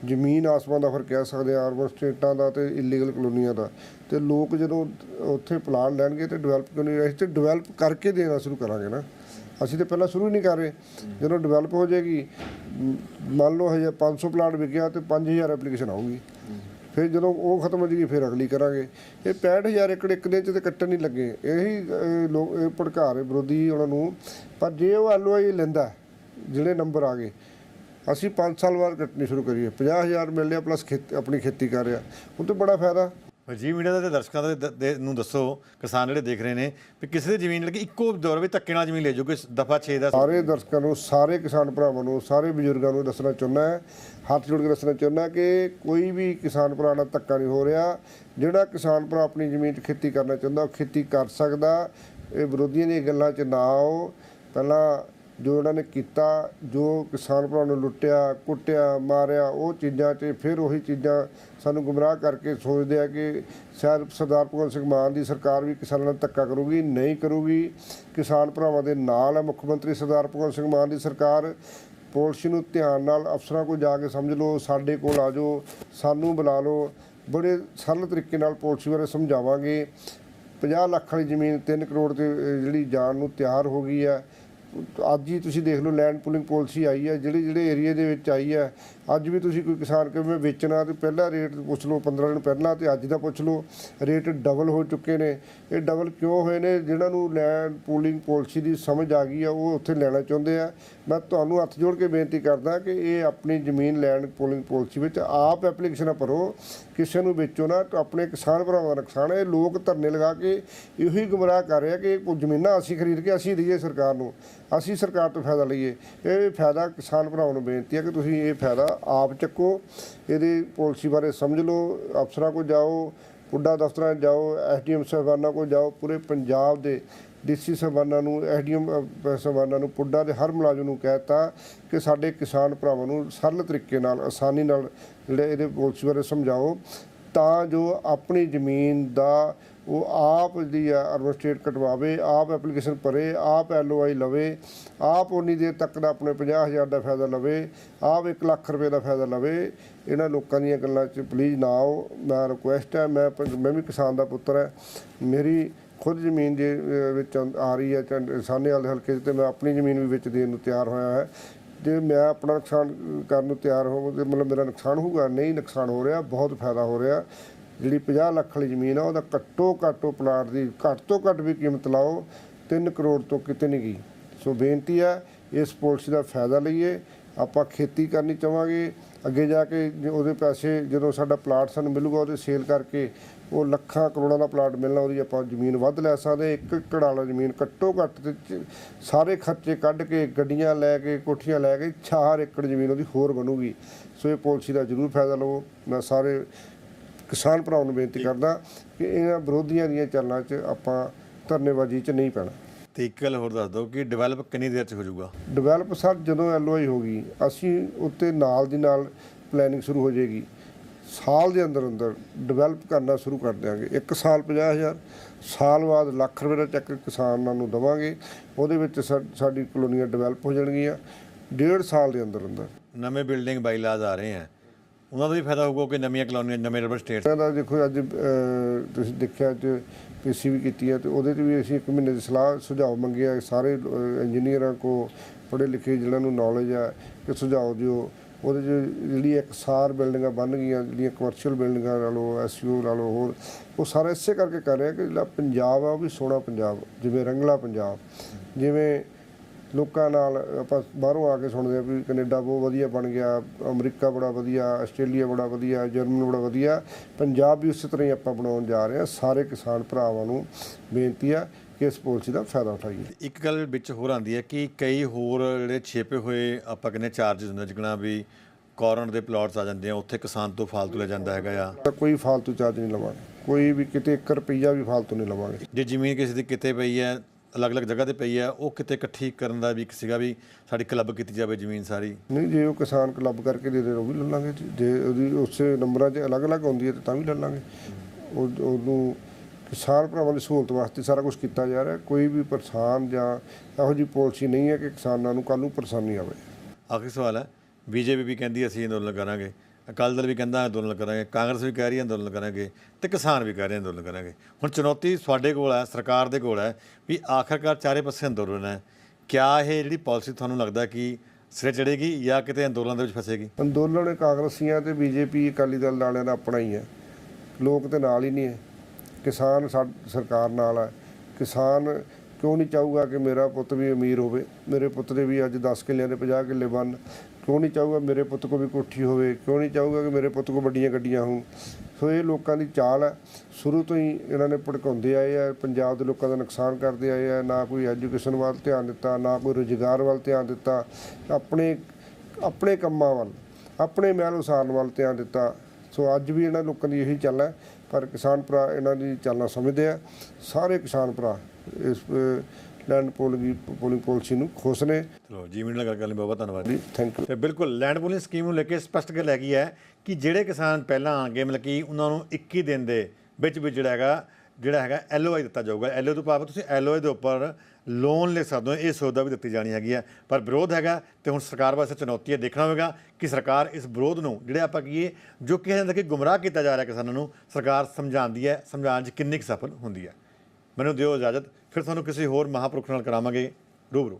S2: ਜ਼ਮੀਨ ਆਸਮਾਨ ਦਾ ਫ਼ਰਕ ਕਹਿ ਸਕਦੇ ਆ ਅਰਬਨ ਸਟੇਟਾਂ ਦਾ ਤੇ ਇਲੀਗਲ ਕਲੋਨੀਆਂ ਦਾ, ਤੇ ਲੋਕ ਜਦੋਂ ਉੱਥੇ ਪਲਾਟ ਲੈਣਗੇ ਤੇ ਡਿਵੈਲਪ ਕਿਉਂ ਅਸੀਂ ਤੇ ਡਿਵੈਲਪ ਕਰਕੇ ਦੇਣਾ ਸ਼ੁਰੂ ਕਰਾਂਗੇ ਨਾ। ਅਸੀਂ ਤੇ ਪਹਿਲਾਂ ਸ਼ੁਰੂ ਹੀ ਨਹੀਂ ਕਰ ਰਹੇ। ਜਦੋਂ ਡਿਵੈਲਪ ਹੋ ਜਾਏਗੀ, ਮੰਨ ਲਓ ਹਜੇ 500 ਪਲਾਟ ਵਿਕਿਆ ਤੇ 5000 ਐਪਲੀਕੇਸ਼ਨ ਆਊਗੀ। ਫਿਰ ਜਦੋਂ ਉਹ ਖਤਮ ਹੋ ਜਾਏਗੀ ਫਿਰ ਅਗਲੀ ਕਰਾਂਗੇ। ਇਹ 65000 ਏਕੜ ਇੱਕ ਦਿਨ ਚ ਤੇ ਕੱਟਣ ਨਹੀਂ ਲੱਗੇ। ਇਹੀ ਲੋਕ, ਇਹ ਭੜਕਾ ਰਹੇ ਵਿਰੋਧੀ ਉਹਨਾਂ ਨੂੰ। ਪਰ ਜੇ ਉਹ ਐਲਓਆਈ ਲੈਂਦਾ, ਜਿਹੜੇ ਨੰਬਰ ਆ ਗਏ, ਅਸੀਂ 5 ਸਾਲ ਬਾਅਦ ਕੱਟਣੀ ਸ਼ੁਰੂ ਕਰੀਏ। 50000 ਮਿਲ ਰਿਹਾ ਪਲੱਸ ਖੇਤ, ਆਪਣੀ ਖੇਤੀ ਕਰ ਰਿਹਾ। ਉਹ ਤੋਂ ਬੜਾ ਫਾਇਦਾ।
S1: ਜੀ ਮੀਡੀਆ ਦੇ ਦਰਸ਼ਕਾਂ ਦੇ ਦੇ ਨੂੰ ਦੱਸੋ, ਕਿਸਾਨ ਜਿਹੜੇ ਦੇਖ ਰਹੇ ਨੇ ਵੀ ਕਿਸੇ ਦੀ ਜ਼ਮੀਨ ਲੱਗੀ, ਇੱਕੋ ਦੌਰ ਵਿੱਚ ਧੱਕੇ ਨਾਲ ਜ਼ਮੀਨ ਲੈ ਜਾਓ ਕਿ ਦਫਾ 6 ਦਾ
S2: ਸਾਰੇ ਦਰਸ਼ਕਾਂ ਨੂੰ, ਸਾਰੇ ਕਿਸਾਨ ਭਰਾਵਾਂ ਨੂੰ, ਸਾਰੇ ਬਜ਼ੁਰਗਾਂ ਨੂੰ ਦੱਸਣਾ ਚਾਹੁੰਦਾ ਹੈ, ਹੱਥ ਜੋੜ ਕੇ ਦੱਸਣਾ ਚਾਹੁੰਦਾ ਕਿ ਕੋਈ ਵੀ ਕਿਸਾਨ ਭਰਾ ਨਾਲ ਧੱਕਾ ਨਹੀਂ ਹੋ ਰਿਹਾ। ਜਿਹੜਾ ਕਿਸਾਨ ਭਰਾ ਆਪਣੀ ਜ਼ਮੀਨ 'ਚ ਖੇਤੀ ਕਰਨਾ ਚਾਹੁੰਦਾ, ਉਹ ਖੇਤੀ ਕਰ ਸਕਦਾ। ਇਹ ਵਿਰੋਧੀਆਂ ਦੀਆਂ ਗੱਲਾਂ 'ਚ ਨਾ ਆਓ। ਪਹਿਲਾਂ ਜੋ ਇਹਨਾਂ ਨੇ ਕੀਤਾ, ਜੋ ਕਿਸਾਨ ਭਰਾ ਨੂੰ ਲੁੱਟਿਆ, ਕੁੱਟਿਆ, ਮਾਰਿਆ, ਉਹ ਚੀਜ਼ਾਂ 'ਚ ਫਿਰ ਉਹੀ ਚੀਜ਼ਾਂ ਸਾਨੂੰ ਗੁੰਮਰਾਹ ਕਰਕੇ ਸੋਚਦੇ ਆ ਕਿ ਸ਼ਾਇਦ ਸਰਦਾਰ ਭਗਵੰਤ ਸਿੰਘ ਮਾਨ ਦੀ ਸਰਕਾਰ ਵੀ ਕਿਸਾਨਾਂ ਨਾਲ ਧੱਕਾ ਕਰੂਗੀ, ਨਹੀਂ ਕਰੂਗੀ। ਕਿਸਾਨ ਭਰਾਵਾਂ ਦੇ ਨਾਲ ਹੈ ਮੁੱਖ ਮੰਤਰੀ ਸਰਦਾਰ ਭਗਵੰਤ ਸਿੰਘ ਮਾਨ ਦੀ ਸਰਕਾਰ। ਪਾਲਿਸੀ ਨੂੰ ਧਿਆਨ ਨਾਲ ਅਫਸਰਾਂ ਕੋਲ ਜਾ ਕੇ ਸਮਝ ਲਓ, ਸਾਡੇ ਕੋਲ ਆ ਜਾਓ, ਸਾਨੂੰ ਬੁਲਾ ਲਓ। ਬੜੇ ਸਰਲ ਤਰੀਕੇ ਨਾਲ ਪਾਲਿਸੀ ਬਾਰੇ ਸਮਝਾਵਾਂਗੇ। 50 ਲੱਖ ਵਾਲੀ ਜ਼ਮੀਨ 3 ਕਰੋੜ ਤੇ ਜਿਹੜੀ ਜਾਣ ਨੂੰ ਤਿਆਰ ਹੋ ਗਈ ਹੈ ਅੱਜ ਹੀ ਤੁਸੀਂ ਦੇਖ ਲਓ ਲੈਂਡ ਪੂਲਿੰਗ ਪਾਲਿਸੀ ਆਈ ਹੈ ਜਿਹੜੇ ਜਿਹੜੇ ਏਰੀਆ ਦੇ ਵਿੱਚ ਆਈ ਹੈ ਅੱਜ ਵੀ ਤੁਸੀਂ ਕੋਈ ਕਿਸਾਨ ਕਿਵੇਂ ਵੇਚਣਾ ਤੇ ਪਹਿਲਾ ਰੇਟ ਪੁੱਛ ਲਓ 15 ਦਿਨ ਪਹਿਲਾਂ ਤੇ ਅੱਜ ਦਾ ਪੁੱਛ ਲਓ, ਰੇਟ ਡਬਲ ਹੋ ਚੁੱਕੇ ਨੇ। ਇਹ ਡਬਲ ਕਿਉਂ ਹੋਏ ਨੇ? ਜਿਹਨਾਂ ਨੂੰ ਲੈਂਡ ਪੂਲਿੰਗ ਪਾਲਿਸੀ ਦੀ ਸਮਝ ਆ ਗਈ ਆ, ਉਹ ਉੱਥੇ ਲੈਣਾ ਚਾਹੁੰਦੇ ਆ। ਮੈਂ ਤੁਹਾਨੂੰ ਹੱਥ ਜੋੜ ਕੇ ਬੇਨਤੀ ਕਰਦਾ ਕਿ ਇਹ ਆਪਣੀ ਜ਼ਮੀਨ ਲੈਂਡ ਪੂਲਿੰਗ ਪਾਲਿਸੀ ਵਿੱਚ ਆਪ ਐਪਲੀਕੇਸ਼ਨਾਂ ਭਰੋ। ਕਿਸੇ ਨੂੰ ਵੇਚੋ ਨਾ ਤਾਂ ਆਪਣੇ ਕਿਸਾਨ ਭਰਾਵਾਂ ਦਾ ਨੁਕਸਾਨ ਹੈ। ਇਹ ਲੋਕ ਧਰਨੇ ਲਗਾ ਕੇ ਇਹੋ ਹੀ ਗੁੰਮਰਾਹ ਕਰ ਰਿਹਾ ਕਿ ਇਹ ਜ਼ਮੀਨਾਂ ਅਸੀਂ ਖਰੀਦ ਕੇ ਅਸੀਂ ਦਈਏ ਸਰਕਾਰ ਨੂੰ। ਅਸੀਂ ਸਰਕਾਰ ਤੋਂ ਫਾਇਦਾ ਲਈਏ। ਇਹ ਫਾਇਦਾ ਕਿਸਾਨ ਭਰਾਵਾਂ ਨੂੰ ਬੇਨਤੀ ਹੈ ਕਿ ਤੁਸੀਂ ਇਹ ਫਾਇਦਾ ਆਪ ਚੱਕੋ, ਇਹਦੀ ਪਾਲਿਸੀ ਬਾਰੇ ਸਮਝ ਲਓ, ਅਫਸਰਾਂ ਕੋਲ ਜਾਓ, ਪੁੱਡਾ ਦਫ਼ਤਰਾਂ 'ਚ ਜਾਓ ਐਸਡੀਐਮ ਸਾਹਿਬਾਨਾਂ ਕੋਲ ਜਾਓ, ਪੂਰੇ ਪੰਜਾਬ ਦੇ ਡੀਸੀ ਸਾਹਿਬਾਨਾਂ ਨੂੰ ਐਸਡੀਐਮ ਸਾਹਿਬਾਨਾਂ ਨੂੰ, ਪੁੱਡਾ ਦੇ ਹਰ ਮੁਲਾਜ਼ਮ ਨੂੰ ਕਹਿਤਾ ਕਿ ਸਾਡੇ ਕਿਸਾਨ ਭਰਾਵਾਂ ਨੂੰ ਸਰਲ ਤਰੀਕੇ ਨਾਲ, ਆਸਾਨੀ ਨਾਲ ਜਿਹੜੇ ਇਹਦੇ ਪਾਲਿਸੀ ਬਾਰੇ ਸਮਝਾਓ, ਤਾਂ ਜੋ ਆਪਣੀ ਜ਼ਮੀਨ ਦਾ ਉਹ ਆਪ ਦੀ ਅਰਬਨ ਸਟੇਟ ਕਟਵਾਵੇ, ਆਪ ਐਪਲੀਕੇਸ਼ਨ ਭਰੇ, ਆਪ ਐਲਓਆਈ ਲਵੇ, ਆਪ ਉਨੀ ਦੇਰ ਤੱਕ ਦਾ ਆਪਣੇ 50000 ਦਾ ਫਾਇਦਾ ਲਵੇ, ਆਪ 1 ਲੱਖ ਰੁਪਏ ਦਾ ਫਾਇਦਾ ਲਵੇ। ਇਹਨਾਂ ਲੋਕਾਂ ਦੀਆਂ ਗੱਲਾਂ 'ਚ ਪਲੀਜ਼ ਨਾ ਆਓ, ਮੈਂ ਰਿਕੁਐਸਟ ਹੈ, ਮੈਂ ਮੈਂ ਵੀ ਕਿਸਾਨ ਦਾ ਪੁੱਤਰ ਹੈ। ਮੇਰੀ ਖੁਦ ਜ਼ਮੀਨ ਦੇ ਵਿੱਚ ਆ ਰਹੀ ਹੈ ਚੰਡ- ਸਾਹਨੇਵਾਲ ਹਲਕੇ 'ਚ, ਤੇ ਮੈਂ ਆਪਣੀ ਜ਼ਮੀਨ ਵੀ ਵਿੱਚ ਦੇਣ ਨੂੰ ਤਿਆਰ ਹੋਇਆ ਹੈ। ਜੇ ਮੈਂ ਆਪਣਾ ਨੁਕਸਾਨ ਕਰਨ ਨੂੰ ਤਿਆਰ ਹੋਵਾਂ, ਤੇ ਮਤਲਬ ਮੇਰਾ ਨੁਕਸਾਨ ਹੋਊਗਾ, ਨਹੀਂ ਨੁਕਸਾਨ ਹੋ ਰਿਹਾ, ਬਹੁਤ ਫਾਇਦਾ ਹੋ ਰਿਹਾ। ਜਿਹੜੀ 50 ਲੱਖ ਵਾਲੀ ਜ਼ਮੀਨ ਆ, ਉਹਦਾ ਘੱਟੋ ਘੱਟੋ ਪਲਾਟ ਦੀ ਘੱਟ ਤੋਂ ਘੱਟ ਵੀ ਕੀਮਤ ਲਾਓ 3 ਕਰੋੜ ਤੋਂ ਕਿਤੇ ਨਹੀਂ ਗਈ। ਸੋ ਬੇਨਤੀ ਆ ਇਸ ਪਾਲਿਸੀ ਦਾ ਫਾਇਦਾ ਲਈਏ, ਆਪਾਂ ਖੇਤੀ ਕਰਨੀ ਚਾਹਾਂਗੇ, ਅੱਗੇ ਜਾ ਕੇ ਉਹਦੇ ਪੈਸੇ ਜਦੋਂ ਸਾਡਾ ਪਲਾਟ ਸਾਨੂੰ ਮਿਲੂਗਾ ਉਹਦੇ ਸੇਲ ਕਰਕੇ, ਉਹ ਲੱਖਾਂ ਕਰੋੜਾਂ ਦਾ ਪਲਾਟ ਮਿਲਣਾ, ਉਹਦੀ ਆਪਾਂ ਜ਼ਮੀਨ ਵੱਧ ਲੈ ਸਕਦੇ ਇੱਕ ਏਕੜ ਵਾਲਾ ਜ਼ਮੀਨ ਘੱਟੋ ਘੱਟ ਤੇ ਸਾਰੇ ਖਰਚੇ ਕੱਢ ਕੇ, ਗੱਡੀਆਂ ਲੈ ਕੇ, ਕੋਠੀਆਂ ਲੈ ਕੇ 4 ਏਕੜ ਜ਼ਮੀਨ ਉਹਦੀ ਹੋਰ ਬਣੂਗੀ। ਸੋ ਇਹ ਪਾਲਿਸੀ ਦਾ ਜ਼ਰੂਰ ਫਾਇਦਾ ਲਵੋ। ਮੈਂ ਸਾਰੇ ਕਿਸਾਨ ਭਰਾਵਾਂ ਨੂੰ ਬੇਨਤੀ ਕਰਦਾ ਕਿ ਇਹਨਾਂ ਵਿਰੋਧੀਆਂ ਦੀਆਂ ਚਾਲਾਂ 'ਚ ਆਪਾਂ ਧਰਨੇਬਾਜ਼ੀ 'ਚ ਨਹੀਂ ਪੈਣਾ।
S1: ਤੇ ਇੱਕ ਗੱਲ ਹੋਰ ਦੱਸ ਦਿਓ ਕਿ ਡਿਵੈਲਪ ਕਿੰਨੀ ਦੇਰ ਚ ਹੋ ਜਾਊਗਾ?
S2: ਡਿਵੈਲਪ ਸਰ ਜਦੋਂ ਐਲਓਆਈ ਹੋ ਗਈ ਅਸੀਂ ਉੱਤੇ ਨਾਲ ਦੀ ਨਾਲ ਪਲੈਨਿੰਗ ਸ਼ੁਰੂ ਹੋ ਜਾਏਗੀ। ਸਾਲ ਦੇ ਅੰਦਰ ਅੰਦਰ ਡਿਵੈਲਪ ਕਰਨਾ ਸ਼ੁਰੂ ਕਰ ਦਿਆਂਗੇ। ਇੱਕ ਸਾਲ 50000 ਸਾਲ ਬਾਅਦ ਲੱਖ ਰੁਪਏ ਦਾ ਚੈੱਕ ਕਿਸਾਨਾਂ ਨੂੰ ਦਵਾਂਗੇ। ਉਹਦੇ ਵਿੱਚ ਸਾਡੀ ਕਲੋਨੀਆਂ ਡਿਵੈਲਪ ਹੋ ਜਾਣਗੀਆਂ। ਡੇਢ ਸਾਲ ਦੇ ਅੰਦਰ ਅੰਦਰ।
S1: ਨਵੇਂ ਬਿਲਡਿੰਗ ਬਾਈਲਾਜ਼ ਆ ਰਹੇ ਆ। ਉਹਨਾਂ ਦਾ ਵੀ ਫਾਇਦਾ ਹੋਊਗਾ ਕਿ ਨਵੀਆਂ ਕਲੋਨੀਆਂ, ਨਵੇਂ ਰਬਰ ਸਟੇਟ
S2: ਇਹਨਾਂ ਦਾ ਦੇਖੋ ਅੱਜ ਤੁਸੀਂ ਦੇਖਿਆ ਅੱਜ ਪੀਸੀ ਵੀ ਕੀਤੀ ਹੈ ਤੇ ਉਹਦੇ 'ਚ ਵੀ ਅਸੀਂ ਇੱਕ ਮਹੀਨੇ ਦੀ ਸਲਾਹ, ਸੁਝਾਅ ਮੰਗਿਆ ਸਾਰੇ ਇੰਜੀਨੀਅਰਾਂ ਕੋ ਪੜ੍ਹੇ ਲਿਖੇ ਜਿਹਨਾਂ ਨੂੰ ਨੌਲੇਜ ਆ ਕਿ ਸੁਝਾਅ ਦਿਓ। ਉਹਦੇ 'ਚ ਜਿਹੜੀ ਇੱਕ ਸਾਰ ਬਿਲਡਿੰਗਾਂ ਬਣ ਗਈਆਂ, ਜਿਹੜੀਆਂ ਕਮਰਸ਼ੀਅਲ ਬਿਲਡਿੰਗਾਂ ਲਾ ਲਓ ਐਸਯੂ ਲਾ ਲਓ, ਹੋਰ, ਉਹ ਸਾਰਾ ਇਸੇ ਕਰਕੇ ਕਰ ਰਿਹਾ ਕਿ ਜਿਹੜਾ ਪੰਜਾਬ ਆ, ਉਹ ਵੀ ਸੋਹਣਾ ਪੰਜਾਬ, ਜਿਵੇਂ ਰੰਗਲਾ ਪੰਜਾਬ। ਜਿਵੇਂ ਲੋਕਾਂ ਨਾਲ ਆਪਾਂ ਬਾਹਰੋਂ ਆ ਕੇ ਸੁਣਦੇ ਆ ਵੀ ਕੈਨੇਡਾ ਬਹੁਤ ਵਧੀਆ ਬਣ ਗਿਆ ਅਮਰੀਕਾ ਬੜਾ ਵਧੀਆ ਆਸਟ੍ਰੇਲੀਆ ਬੜਾ ਵਧੀਆ ਜਰਮਨੀ ਬੜਾ ਵਧੀਆ ਪੰਜਾਬ ਵੀ ਉਸੇ ਤਰ੍ਹਾਂ ਹੀ ਆਪਾਂ ਬਣਾਉਣ ਜਾ ਰਹੇ ਆ ਸਾਰੇ ਕਿਸਾਨ ਭਰਾਵਾਂ ਨੂੰ ਬੇਨਤੀ ਆ ਕਿ ਇਸ ਪਾਲਿਸੀ ਦਾ ਫਾਇਦਾ ਉਠਾਈਏ।
S1: ਇੱਕ ਗੱਲ ਵਿੱਚ ਹੋਰ ਆਂਦੀ ਹੈ ਕਿ ਕਈ ਹੋਰ ਜਿਹੜੇ ਛੇਪੇ ਹੋਏ ਆਪਾਂ ਕਹਿੰਦੇ ਚਾਰजेस ਹੁੰਦੇ ਜਿਕਣਾ ਵੀ ਕਾਰਨ ਦੇ ਪਲਾਟਸ ਆ ਜਾਂਦੇ ਆ ਉੱਥੇ ਕਿਸਾਨ ਤੋਂ ਫਾਲਤੂ ਲੈ ਜਾਂਦਾ ਹੈਗਾ ਆ।
S2: ਕੋਈ ਫਾਲਤੂ ਚਾਰਜ ਨਹੀਂ ਲਵਾਂਗੇ। ਕੋਈ ਵੀ ਕਿਤੇ 1 ਰੁਪਈਆ ਵੀ ਫਾਲਤੂ ਨਹੀਂ ਲਵਾਂਗੇ।
S1: ਜੇ ਜ਼ਮੀਨ ਕਿਸੇ ਦੀ ਕਿਤੇ ਪਈ ਹੈ ਅਲੱਗ-ਅਲੱਗ ਜਗ੍ਹਾ ਤੇ ਪਈ ਹੈ ਉਹ ਕਿਤੇ ਇਕੱਠੀ ਕਰਨ ਦਾ ਵੀ ਇੱਕ ਸੀਗਾ ਵੀ ਸਾਡੀ ਕਲੱਬ ਕੀਤੀ ਜਾਵੇ ਜ਼ਮੀਨ ਸਾਰੀ।
S2: ਨਹੀਂ ਜੇ ਉਹ ਕਿਸਾਨ ਕਲੱਬ ਕਰਕੇ ਦੇ ਦੇ ਉਹ ਵੀ ਲੈ ਲਾਂਗੇ। ਜੀ। ਜੇ ਉਹਦੀ ਉਸੇ ਨੰਬਰਾਂ 'ਚ ਅਲੱਗ-ਅਲੱਗ ਹੁੰਦੀ ਹੈ ਤਾਂ ਤਾਂ ਵੀ ਲੈ ਲਾਂਗੇ। ਉਹ ਉਹਨੂੰ ਕਿਸਾਨ ਭਰਾਵਾਂ ਦੀ ਸਹੂਲਤ ਵਾਸਤੇ ਸਾਰਾ ਕੁਝ ਕੀਤਾ ਜਾ ਰਿਹਾ। ਕੋਈ ਵੀ ਪਰੇਸ਼ਾਨ ਜਾਂ ਇਹੋ ਜਿਹੀ ਪਾਲਿਸੀ ਨਹੀਂ ਹੈ ਕਿ ਕਿਸਾਨਾਂ ਨੂੰ ਕੱਲ੍ਹ ਨੂੰ ਪਰੇਸ਼ਾਨੀ ਆਵੇ।
S1: ਆਖਰੀ ਸਵਾਲ ਹੈ ਬੀਜੇਪੀ ਵੀ ਕਹਿੰਦੀ ਅਸੀਂ ਅੰਦੋਲਨ ਕਰਾਂਗੇ ਅਕਾਲੀ ਦਲ ਵੀ ਕਹਿੰਦਾ ਅੰਦੋਲਨ ਕਰਾਂਗੇ, ਕਾਂਗਰਸ ਵੀ ਕਹਿ ਰਹੀ ਹੈ ਅੰਦੋਲਨ ਕਰਾਂਗੇ ਤੇ ਕਿਸਾਨ ਵੀ ਕਹਿ ਰਹੇ ਅੰਦੋਲਨ ਕਰਾਂਗੇ। ਹੁਣ ਚੁਣੌਤੀ ਤੁਹਾਡੇ ਕੋਲ ਹੈ, ਸਰਕਾਰ ਦੇ ਕੋਲ ਹੈ ਵੀ ਆਖਰਕਾਰ ਚਾਰੇ ਪਾਸੇ ਅੰਦੋਲਨ ਹੈ। ਕਿਆ ਇਹ ਜਿਹੜੀ ਪਾਲਿਸੀ ਤੁਹਾਨੂੰ ਲੱਗਦਾ ਕਿ ਸਿਰੇ ਚੜੇਗੀ ਜਾਂ ਕਿਤੇ ਅੰਦੋਲਨ ਦੇ ਵਿੱਚ ਫਸੇਗੀ?
S2: ਅੰਦੋਲਨ ਕਾਂਗਰਸੀਆਂ ਤੇ ਬੀਜੇਪੀ, ਅਕਾਲੀ ਦਲ ਵਾਲਿਆਂ ਦਾ ਆਪਣਾ ਹੀ ਹੈ। ਲੋਕ ਤੇ ਨਾਲ ਹੀ ਨਹੀਂ ਹੈ। ਕਿਸਾਨ ਸਾ- ਸਰਕਾਰ ਨਾਲ ਹੈ। ਕਿਸਾਨ ਕਿਉਂ ਨਹੀਂ ਚਾਹੂਗਾ ਕਿ ਮੇਰਾ ਪੁੱਤ ਵੀ ਅਮੀਰ ਹੋਵੇ? ਮੇਰੇ ਪੁੱਤ ਦੇ ਵੀ ਅੱਜ 10 ਕਿੱਲਿਆਂ ਦੇ 50 ਕਿੱਲੇ ਬਣ ਕਿਉਂ ਨਹੀਂ ਚਾਹੂਗਾ ਮੇਰੇ ਪੁੱਤ ਕੋ ਵੀ ਕੋਠੀ ਹੋਵੇ? ਕਿਉਂ ਨਹੀਂ ਚਾਹੂਗਾ ਕਿ ਮੇਰੇ ਪੁੱਤ ਕੋ ਵੱਡੀਆਂ ਗੱਡੀਆਂ ਹੋਣ? ਸੋ ਇਹ ਲੋਕਾਂ ਦੀ ਚਾਲ ਹੈ। ਸ਼ੁਰੂ ਤੋਂ ਹੀ ਇਹਨਾਂ ਨੇ ਭੜਕਾਉਂਦੇ ਆਏ ਆ, ਪੰਜਾਬ ਦੇ ਲੋਕਾਂ ਦਾ ਨੁਕਸਾਨ ਕਰਦੇ ਆਏ ਆ, ਨਾ ਕੋਈ ਐਜੂਕੇਸ਼ਨ ਵੱਲ ਧਿਆਨ ਦਿੱਤਾ, ਨਾ ਕੋਈ ਰੁਜ਼ਗਾਰ ਵੱਲ ਧਿਆਨ ਦਿੱਤਾ। ਆਪਣੇ ਆਪਣੇ ਕੰਮਾਂ ਵੱਲ, ਆਪਣੇ ਮਹਿਲ ਉਸਾਰਨ ਵੱਲ ਧਿਆਨ ਦਿੱਤਾ। ਸੋ ਅੱਜ ਵੀ ਇਹਨਾਂ ਲੋਕਾਂ ਦੀ ਇਹੀ ਚੱਲ ਹੈ, ਪਰ ਕਿਸਾਨ ਭਰਾ ਇਹਨਾਂ ਦੀ ਚਾਲਾਂ ਸਮਝਦੇ ਆ। ਸਾਰੇ ਕਿਸਾਨ ਭਰਾ ਇਸ ਲੈਂਡ ਪੋਲਿੰਗ ਪੋਲਿੰਗ ਪਾਲਿਸੀ ਨੂੰ ਖੁਸ਼ ਨੇ।
S1: ਚਲੋ ਜੀ ਮੇਰੇ ਨਾਲ ਗੱਲ ਕਰਨ ਲਈ ਬਹੁਤ ਧੰਨਵਾਦ
S2: ਜੀ। ਥੈਂਕ ਯੂ
S1: ਤੇ ਬਿਲਕੁਲ ਲੈਂਡ ਪੂਲਿੰਗ ਸਕੀਮ ਨੂੰ ਲੈ ਕੇ ਸਪਸ਼ਟ ਗੱਲ ਹੈਗੀ ਹੈ ਕਿ ਜਿਹੜੇ ਕਿਸਾਨ ਪਹਿਲਾਂ ਆਗੇ ਮਤਲਬ ਕਿ ਉਹਨਾਂ ਨੂੰ 21 ਦਿਨ ਦੇ ਵਿੱਚ ਵਿੱਚ ਜਿਹੜਾ ਹੈਗਾ ਜਿਹੜਾ ਹੈਗਾ ਐਲਓਆਈ ਦਿੱਤਾ ਜਾਊਗਾ। ਐਲਓ ਤੋਂ ਭਾਵ ਤੁਸੀਂ ਐਲਓਆਈ ਦੇ ਉੱਪਰ ਲੋਨ ਲੈ ਸਕਦੇ ਹੋ ਇਹ ਸੌਦਾ ਵੀ ਦਿੱਤੀ ਜਾਣੀ ਹੈਗੀ ਹੈ। ਪਰ ਵਿਰੋਧ ਹੈਗਾ ਤੇ ਹੁਣ ਸਰਕਾਰ ਵਾਸਤੇ ਚੁਣੌਤੀ ਹੈ ਦੇਖਣਾ ਹੋਵੇਗਾ ਕਿ ਸਰਕਾਰ ਇਸ ਵਿਰੋਧ ਨੂੰ ਜਿਹੜੇ ਆਪਾਂ ਕਹੀਏ ਜੋ ਕਿਹਾ ਜਾਂਦਾ ਕਿ ਗੁੰਮਰਾਹ ਕੀਤਾ ਜਾ ਰਿਹਾ ਕਿਸਾਨਾਂ ਨੂੰ ਸਰਕਾਰ ਸਮਝਾਉਂਦੀ ਹੈ ਸਮਝਾਉਣ 'ਚ ਕਿੰਨੀ ਕੁ ਸਫਲ ਹੁੰਦੀ ਹੈ। ਮੈਨੂੰ ਦਿਓ ਇਜਾਜ਼ਤ ਫਿਰ ਤੁਹਾਨੂੰ ਕਿਸੇ ਹੋਰ ਮਹਾਂਪੁਰਖ ਨਾਲ ਕਰਾਵਾਂਗੇ। ਰੂਬਰੂ।